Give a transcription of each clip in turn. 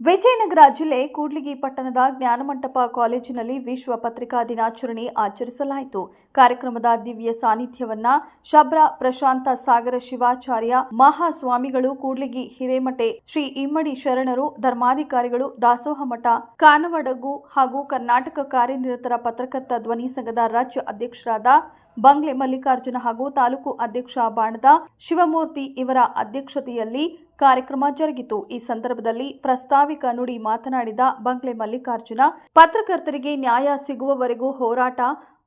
ವಿಜಯನಗರ ಜಿಲ್ಲೆ ಕೂಡ್ಲಿಗಿ ಪಟ್ಟಣದ ಜ್ಞಾನಮಂಟಪ ಕಾಲೇಜಿನಲ್ಲಿ ವಿಶ್ವ ಪತ್ರಿಕಾ ದಿನಾಚರಣೆ ಆಚರಿಸಲಾಯಿತು. ಕಾರ್ಯಕ್ರಮದ ದಿವ್ಯ ಸಾನ್ನಿಧ್ಯವನ್ನ ಶಬ್ರ, ಪ್ರಶಾಂತ ಸಾಗರ ಶಿವಾಚಾರ್ಯ ಮಹಾಸ್ವಾಮಿಗಳು ಕೂಡ್ಲಿಗಿ ಹಿರೇಮಠೆ, ಶ್ರೀ ಇಮ್ಮಡಿ ಶರಣರು, ಧರ್ಮಾಧಿಕಾರಿಗಳು, ದಾಸೋಹ ಮಠ, ಕಾನವಡಗು ಹಾಗೂ ಕರ್ನಾಟಕ ಕಾರ್ಯನಿರತರ ಪತ್ರಕರ್ತ ಧ್ವನಿ ಸಂಘದ ರಾಜ್ಯ ಅಧ್ಯಕ್ಷರಾದ ಬಂಗ್ಲೆ ಮಲ್ಲಿಕಾರ್ಜುನ ಹಾಗೂ ತಾಲೂಕು ಅಧ್ಯಕ್ಷ ಬಾಣದ ಶಿವಮೂರ್ತಿ ಇವರ ಅಧ್ಯಕ್ಷತೆಯಲ್ಲಿ ಕಾರ್ಯಕ್ರಮ ಜರುಗಿತು. ಈ ಸಂದರ್ಭದಲ್ಲಿ ಪ್ರಸ್ತಾವಿಕ ನುಡಿ ಮಾತನಾಡಿದ ಬಂಗ್ಲೆ ಮಲ್ಲಿಕಾರ್ಜುನ ಪತ್ರಕರ್ತರಿಗೆ ನ್ಯಾಯ ಸಿಗುವವರೆಗೂ ಹೋರಾಟ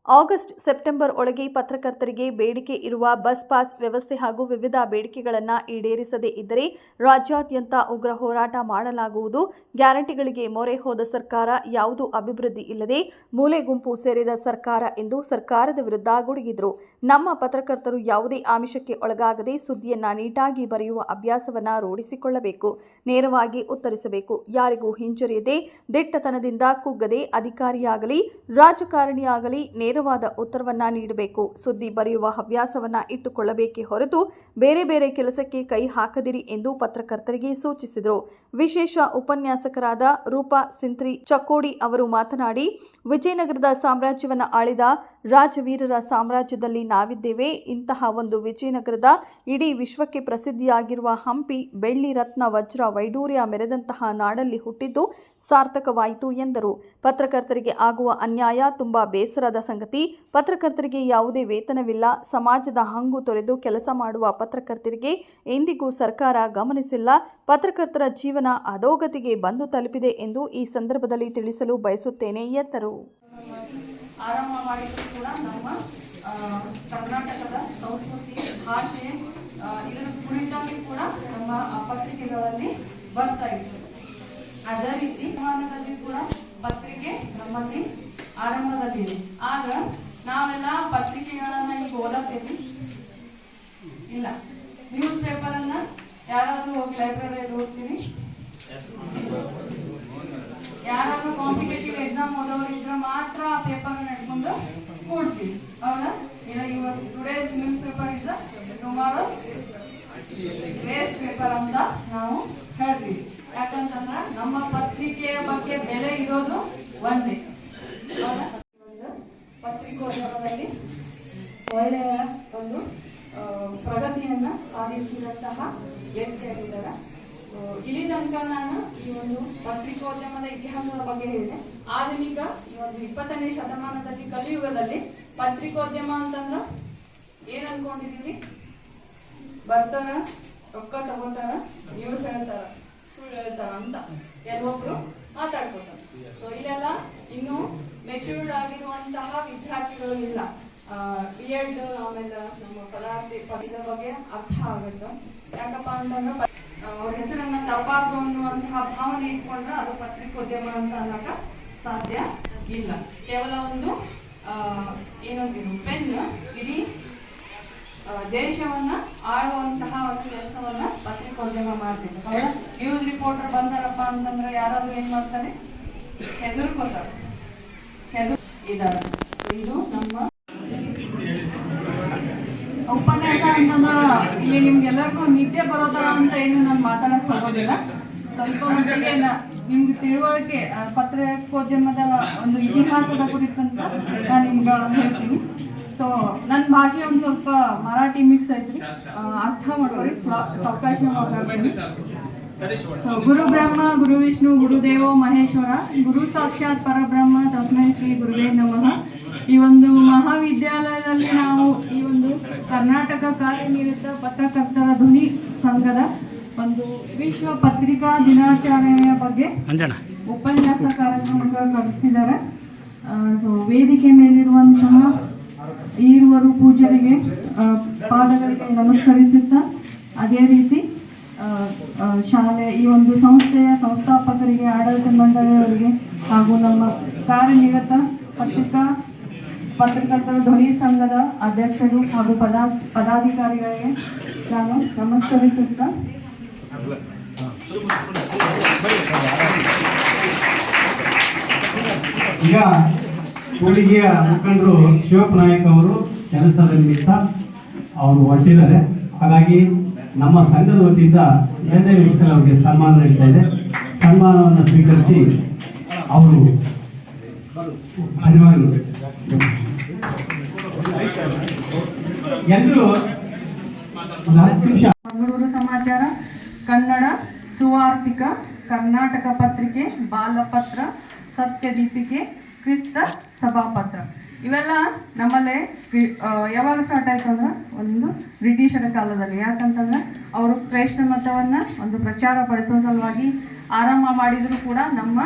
ಆಗಸ್ಟ್ ಸೆಪ್ಟೆಂಬರ್ ಒಳಗೆ ಪತ್ರಕರ್ತರಿಗೆ ಬೇಡಿಕೆ ಇರುವ ಬಸ್ ಪಾಸ್ ವ್ಯವಸ್ಥೆ ಹಾಗೂ ವಿವಿಧ ಬೇಡಿಕೆಗಳನ್ನು ಈಡೇರಿಸದೇ ಇದ್ದರೆ ರಾಜ್ಯಾದ್ಯಂತ ಉಗ್ರ ಹೋರಾಟ ಮಾಡಲಾಗುವುದು. ಗ್ಯಾರಂಟಿಗಳಿಗೆ ಮೊರೆ ಹೋದ ಸರ್ಕಾರ ಯಾವುದೂ ಅಭಿವೃದ್ಧಿ ಇಲ್ಲದೆ ಮೂಲೆ ಗುಂಪು ಸೇರಿದ ಸರ್ಕಾರ ಎಂದು ಸರ್ಕಾರದ ವಿರುದ್ಧ ಗುಡುಗಿದ್ರು. ನಮ್ಮ ಪತ್ರಕರ್ತರು ಯಾವುದೇ ಆಮಿಷಕ್ಕೆ ಒಳಗಾಗದೆ ಸುದ್ದಿಯನ್ನ ನೀಟಾಗಿ ಬರೆಯುವ ಅಭ್ಯಾಸವನ್ನು ರೂಢಿಸಿಕೊಳ್ಳಬೇಕು. ನೇರವಾಗಿ ಉತ್ತರಿಸಬೇಕು. ಯಾರಿಗೂ ಹಿಂಜರಿಯದೆ ದಿಟ್ಟತನದಿಂದ ಕುಗ್ಗದೆ ಅಧಿಕಾರಿಯಾಗಲಿ, ರಾಜಕಾರಣಿಯಾಗಲಿ ನೇರವಾದ ಉತ್ತರವನ್ನ ನೀಡಬೇಕು. ಸುದ್ದಿ ಬರೆಯುವ ಹವ್ಯಾಸವನ್ನ ಇಟ್ಟುಕೊಳ್ಳಬೇಕೇ ಹೊರತು ಬೇರೆ ಬೇರೆ ಕೆಲಸಕ್ಕೆ ಕೈ ಹಾಕದಿರಿ ಎಂದು ಪತ್ರಕರ್ತರಿಗೆ ಸೂಚಿಸಿದರು. ವಿಶೇಷ ಉಪನ್ಯಾಸಕರಾದ ರೂಪಾ ಸಿಂತ್ರಿ ಚಕ್ಕೋಡಿ ಅವರು ಮಾತನಾಡಿ, ವಿಜಯನಗರದ ಸಾಮ್ರಾಜ್ಯವನ್ನು ಆಳಿದ ರಾಜವೀರರ ಸಾಮ್ರಾಜ್ಯದಲ್ಲಿ ನಾವಿದ್ದೇವೆ. ಇಂತಹ ಒಂದು ವಿಜಯನಗರದ ಇಡೀ ವಿಶ್ವಕ್ಕೆ ಪ್ರಸಿದ್ಧಿಯಾಗಿರುವ ಹಂಪಿ, ಬೆಳ್ಳಿ ರತ್ನ, ವಜ್ರ, ವೈಡೂರ್ಯ ಮೆರೆದಂತಹ ನಾಡಲ್ಲಿ ಹುಟ್ಟಿದ್ದು ಸಾರ್ಥಕವಾಯಿತು ಎಂದರು. ಪತ್ರಕರ್ತರಿಗೆ ಆಗುವ ಅನ್ಯಾಯ ತುಂಬಾ ಬೇಸರದ ಸಂಗತಿ ಪತ್ರಕರ್ತರಿಗೆ ಯಾವುದೇ ವೇತನವಿಲ್ಲ. ಸಮಾಜದ ಹಂಗು ತೊರೆದು ಕೆಲಸ ಮಾಡುವ ಪತ್ರಕರ್ತರಿಗೆ ಎಂದಿಗೂ ಸರ್ಕಾರ ಗಮನಿಸಿಲ್ಲ. ಪತ್ರಕರ್ತರ ಜೀವನ ಅಧೋಗತಿಗೆ ಬಂದು ತಲುಪಿದೆ ಎಂದು ಈ ಸಂದರ್ಭದಲ್ಲಿ ತಿಳಿಸಲು ಬಯಸುತ್ತೇನೆ, ಎಂದರು. ಕರ್ನಾಟಕದ ಸಂಸ್ಕೃತಿ, ಭಾಷೆ ಇದರ ಕುರಿತಾಗಿ ಕೂಡ ನಮ್ಮ ಪತ್ರಿಕೆಗಳಲ್ಲಿ ಬರ್ತಾ ಇತ್ತು. ಅದೇ ರೀತಿ ಕೂಡ ಪತ್ರಿಕೆ ನಮ್ಮಲ್ಲಿ ಆರಂಭದಲ್ಲಿದೆ ಆಗ ನಾವೆಲ್ಲ ಪತ್ರಿಕೆಗಳನ್ನ ಈಗ ಓದತ್ತೇವೆ. ಇಲ್ಲ. ನ್ಯೂಸ್ ಪೇಪರ್ ಅನ್ನ ಯಾರಾದ್ರೂ ಹೋಗಿ ಲೈಬ್ರರಿಯಲ್ಲಿ ಓದ್ತೀನಿ ಯಾರಾದ್ರೂ ಕಾಂಪಿಟೇಟಿವ್ ಎಕ್ಸಾಮ್ ಓದೋರು ಇದ್ರೆ ಮಾತ್ರ ಆ ಪೇಪರ್ ನಡ್ಕೊಂಡು ಕೊಡ್ತೀವಿ ಹೌದಾ? ಇಲ್ಲ ಇವತ್ತು today's news paper is tomorrow's waste paper ಅಂತ ನಾವು ಹೇಳ್ತೀವಿ. ಯಾಕಂತಂದ್ರ ನಮ್ಮ ಪತ್ರಿಕೆಯ ಬಗ್ಗೆ ಬೆಲೆ ಇರೋದು? ಒಂದು. ಪತ್ರಿಕೋದ್ಯಮದಲ್ಲಿ ಒಳ್ಳೆಯ ಒಂದು ಪ್ರಗತಿಯನ್ನ ಸಾಧಿಸಿದಂತಹ ವ್ಯಕ್ತಿಯಾಗಿದ್ದಾರೆ ಇಲ್ಲಿ ತನಕ ನಾನು ಈ ಒಂದು ಪತ್ರಿಕೋದ್ಯಮದ ಇತಿಹಾಸದ ಬಗ್ಗೆ ಹೇಳಿದೆ. ಆಧುನಿಕ ಈ ಒಂದು ಇಪ್ಪತ್ತನೇ ಶತಮಾನದಲ್ಲಿ, ಕಲಿಯುಗದಲ್ಲಿ ಪತ್ರಿಕೋದ್ಯಮ ಅಂತಂದ್ರ ಏನ್ ಅನ್ಕೊಂಡಿದೀವಿ? ಬರ್ತಾರ, ರೊಕ್ಕ ತಗೋತಾರ ನ್ಯೂಸ್ ಹೇಳ್ತಾರ, ಸುಳ್ಳು ಹೇಳ್ತಾರ ಅಂತ. ಕೆಲವೊಬ್ರು ಮಾತಾಡ್ಕೋತಾರ. ಸೊ ಇಲ್ಲೆಲ್ಲ ಇನ್ನು ಮೆಚೂರ್ಡ್ ಆಗಿರುವಂತಹ ವಿದ್ಯಾರ್ಥಿಗಳು ಇಲ್ಲ. ಬಿ ಎಡ್ ಆಮೇಲೆ ನಮ್ಮ ಪದಾರ್ಥಿ ಪದದ ಬಗ್ಗೆ ಅರ್ಥ ಆಗುತ್ತೆ. ಯಾಕಪ್ಪ ಅಂತಂದ್ರೆ ಅವ್ರ ಹೆಸರನ್ನ ತಪ್ಪಾತು ಅನ್ನುವಂತಹ ಭಾವನೆ ಇಟ್ಕೊಂಡ್ರೆ ಅದು ಪತ್ರಿಕೋದ್ಯಮ ಅಂತ ಅನ್ನಕ ಸಾಧ್ಯ ಇಲ್ಲ. ಕೇವಲ ಒಂದು ಏನೋ ಏನಂತೀವಿ ಪೆನ್ ಇಡೀ ದೇಶವನ್ನ ಆಳುವಂತಹ ಒಂದು ಕೆಲಸವನ್ನ ಪತ್ರಿಕೋದ್ಯಮ ಮಾಡ್ತಿದ್ರು ನ್ಯೂಸ್ ರಿಪೋರ್ಟರ್ ಬಂದಾರಪ್ಪ ಅಂತಂದ್ರೆ ಯಾರಾದ್ರೂ ಏನ್ ಮಾಡ್ತಾರೆ? ಉಪನ್ಯಾಸ ಅಂತಂದ್ರ ಇಲ್ಲಿ ನಿಮ್ಗೆಲ್ಲರಿಗೂ ನಿದ್ದೆ ಬರೋ ತರ ಅಂತ ಏನು ನಾನು ಮಾತಾಡಕ್ ಹೋಗೋದಿಲ್ಲ. ಸ್ವಲ್ಪ ಮಟ್ಟಿಗೆ ನಿಮ್ಗೆ ತಿಳುವಳಿಕೆ ಪತ್ರಿಕೋದ್ಯಮದ ಒಂದು ಇತಿಹಾಸದ ಕುರಿತಂತ ನಾನು ನಿಮ್ಗೆ ಹೇಳ್ತೀನಿ. ಸೊ ನನ್ನ ಭಾಷೆ ಒಂದು ಸ್ವಲ್ಪ ಮರಾಠಿ ಮಿಕ್ಸ್ ಐತ್ರಿ ಅರ್ಥ ಮಾಡ್ಕೊಳ್ಳಿ ಸ್ವ- ಸಾವಕಾಶ ಮಾತಾಡ್ತೀನಿ ಸೊ, ಗುರು ಬ್ರಹ್ಮ ಗುರು ವಿಷ್ಣು ಗುರುದೇವೋ ಮಹೇಶ್ವರ ಗುರು ಸಾಕ್ಷಾತ್ ಪರಬ್ರಹ್ಮ ತಸ್ಮೈ ಶ್ರೀ ಗುರುವೇ ನಮಃ ಈ ಒಂದು ಮಹಾವಿದ್ಯಾಲಯದಲ್ಲಿ ನಾವು ಈ ಒಂದು ಕರ್ನಾಟಕ ಕಾರ್ಯನಿರತ ಪತ್ರಕರ್ತರ ಧ್ವನಿ ಸಂಘದ ಒಂದು ವಿಶ್ವ ಪತ್ರಿಕಾ ದಿನಾಚರಣೆಯ ಬಗ್ಗೆ ಉಪನ್ಯಾಸ ಕಾರ್ಯಕ್ರಮಕ್ಕೆ ಕರೆಸಿದ್ದಾರೆ ಸೊ ವೇದಿಕೆ ಮೇಲಿರುವಂತಹ ಈರುವರು ಪೂಜರಿಗೆ ಪಾದಗಳಿಗೆ ನಮಸ್ಕರಿಸುತ್ತಾ ಅದೇ ರೀತಿ ಈ ಒಂದು ಸಂಸ್ಥೆಯ ಸಂಸ್ಥಾಪಕರಿಗೆ, ಆಡಳಿತ ಮಂಡಳಿಯವರಿಗೆ ಹಾಗೂ ನಮ್ಮ ಕಾರ್ಯನಿರತ ಪತ್ರಿಕಾ, ಪತ್ರಕರ್ತರ ಧ್ವನಿ ಸಂಘದ ಅಧ್ಯಕ್ಷರು ಹಾಗೂ ಪದಾ, ಪದಾಧಿಕಾರಿಗಳಿಗೆ ನಾನು ನಮಸ್ಕರಿಸುತ್ತಾ ಈಗ ಕೂಡಿಗೆಯ ಮುಖಂಡರು ಶಿವಪ್ಪ ನಾಯಕ್ ಅವರು ಕೆಲಸದ ನಿಮಿತ್ತ ಅವರು ಹೊರಟಿದ್ದಾರೆ. ಹಾಗಾಗಿ ನಮ್ಮ ಸಂಘದ ವತಿಯಿಂದ ಎನ್ ಎ ಅವ್ರಿಗೆ ಸನ್ಮಾನ ನೀಡ್ತಾ ಇದೆ ಸನ್ಮಾನವನ್ನು ಸ್ವೀಕರಿಸಿ ಅವರು ಅನಿವಾರ್ಯ ಎಲ್ಲರೂ ಮಂಗಳೂರು ಸಮಾಚಾರ. ಕನ್ನಡ ಸುವಾರ್ತಿಕ ಕರ್ನಾಟಕ ಪತ್ರಿಕೆ, ಬಾಲಪತ್ರ, ಸತ್ಯದೀಪಿಕೆ, ಕ್ರಿಸ್ತ ಸಭಾಪತ್ರ. ಇವೆಲ್ಲ ನಮ್ಮಲ್ಲೇ ಯಾವಾಗ ಸ್ಟಾರ್ಟ್ ಆಯ್ತು ಅಂದ್ರೆ ಒಂದು ಬ್ರಿಟಿಷರ ಕಾಲದಲ್ಲಿ. ಯಾಕಂತಂದ್ರೆ ಅವರು ಕ್ರೈಸ್ತ ಮತವನ್ನು ಒಂದು ಪ್ರಚಾರ ಪಡಿಸೋ ಸಲುವಾಗಿ ಆರಂಭ ಮಾಡಿದರೂ ಕೂಡ ನಮ್ಮ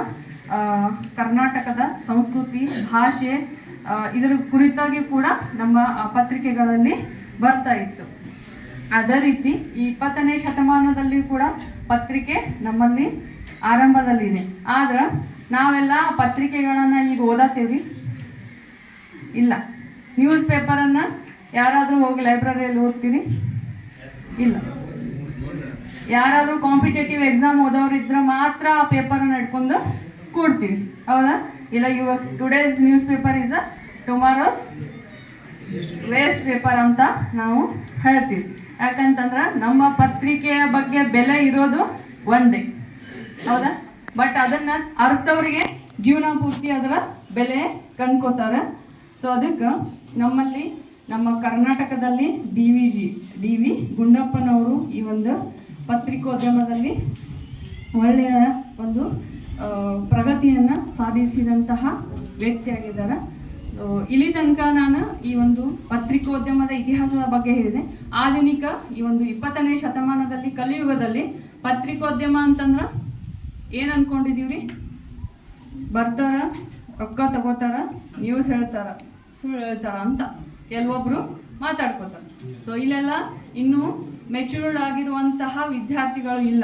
ಕರ್ನಾಟಕದ ಸಂಸ್ಕೃತಿ, ಭಾಷೆ ಇದರ ಕುರಿತಾಗಿ ಕೂಡ ನಮ್ಮ ಪತ್ರಿಕೆಗಳಲ್ಲಿ ಬರ್ತಾ ಇತ್ತು. ಅದೇ ರೀತಿ ಈ ಇಪ್ಪತ್ತನೇ ಶತಮಾನದಲ್ಲಿ ಕೂಡ ಪತ್ರಿಕೆ ನಮ್ಮಲ್ಲಿ ಆರಂಭದಲ್ಲಿದೆ. ಆದ್ರೆ ನಾವೆಲ್ಲ ಪತ್ರಿಕೆಗಳನ್ನು ಈಗ ಓದತ್ತೀವ್ರಿ ಇಲ್ಲ. ನ್ಯೂಸ್ ಪೇಪರನ್ನು ಯಾರಾದರೂ ಹೋಗಿ ಲೈಬ್ರರಿಯಲ್ಲಿ ಓದ್ತೀರಿ? ಇಲ್ಲ. ಯಾರಾದರೂ ಕಾಂಪಿಟೇಟಿವ್ ಎಕ್ಸಾಮ್ ಓದೋರು ಇದ್ರೆ ಮಾತ್ರ ಆ ಪೇಪರನ್ನು ಹಿಡ್ಕೊಂಡು ಕೂಡ್ತೀವಿ ಹೌದಾ? ಇಲ್ಲ ಇವಾಗ today's news paper is uh tomorrow's waste paper ಅಂತ ನಾವು ಹೇಳ್ತೀವಿ. ಯಾಕಂತಂದ್ರೆ ನಮ್ಮ ಪತ್ರಿಕೆಯ ಬಗ್ಗೆ ಬೆಲೆ ಇರೋದು ಒಂದೇ ಹೌದಾ? ಬಟ್ ಅದನ್ನ ಅರ್ಥವ್ರಿಗೆ ಜೀವನ ಪೂರ್ತಿ ಅದರ ಬೆಲೆ ಕಂಡ್ಕೋತಾರೆ ಸೊ ಅದಕ್ಕೆ ನಮ್ಮಲ್ಲಿ ನಮ್ಮ ಕರ್ನಾಟಕದಲ್ಲಿ D V G D V ಗುಂಡಪ್ಪನವರು ಈ ಒಂದು ಪತ್ರಿಕೋದ್ಯಮದಲ್ಲಿ ಒಳ್ಳೆಯ ಒಂದು ಪ್ರಗತಿಯನ್ನು ಸಾಧಿಸಿದಂತಹ ವ್ಯಕ್ತಿಯಾಗಿದ್ದಾರೆ. ಇಲ್ಲಿ ತನಕ ನಾನು ಈ ಒಂದು ಪತ್ರಿಕೋದ್ಯಮದ ಇತಿಹಾಸದ ಬಗ್ಗೆ ಹೇಳಿದೆ. ಆಧುನಿಕ ಈ ಒಂದು ಇಪ್ಪತ್ತನೇ ಶತಮಾನದಲ್ಲಿ, ಕಲಿಯುಗದಲ್ಲಿ ಪತ್ರಿಕೋದ್ಯಮ ಅಂತಂದ್ರೆ ಏನು ಅನ್ಕೊಂಡಿದೀವ್ರಿ ಬರ್ತಾರ, ರೊಕ್ಕ ತಗೋತಾರ ನ್ಯೂಸ್ ಹೇಳ್ತಾರ. ಅಂತ ಕೆಲವೊಬ್ರು ಮಾತಾಡ್ಕೋತಾರೆ. ಸೊ ಇಲ್ಲೆಲ್ಲ ಇನ್ನೂ ಮೆಚೂರ್ಡ್ ಆಗಿರುವಂತಹ ವಿದ್ಯಾರ್ಥಿಗಳು ಇಲ್ಲ.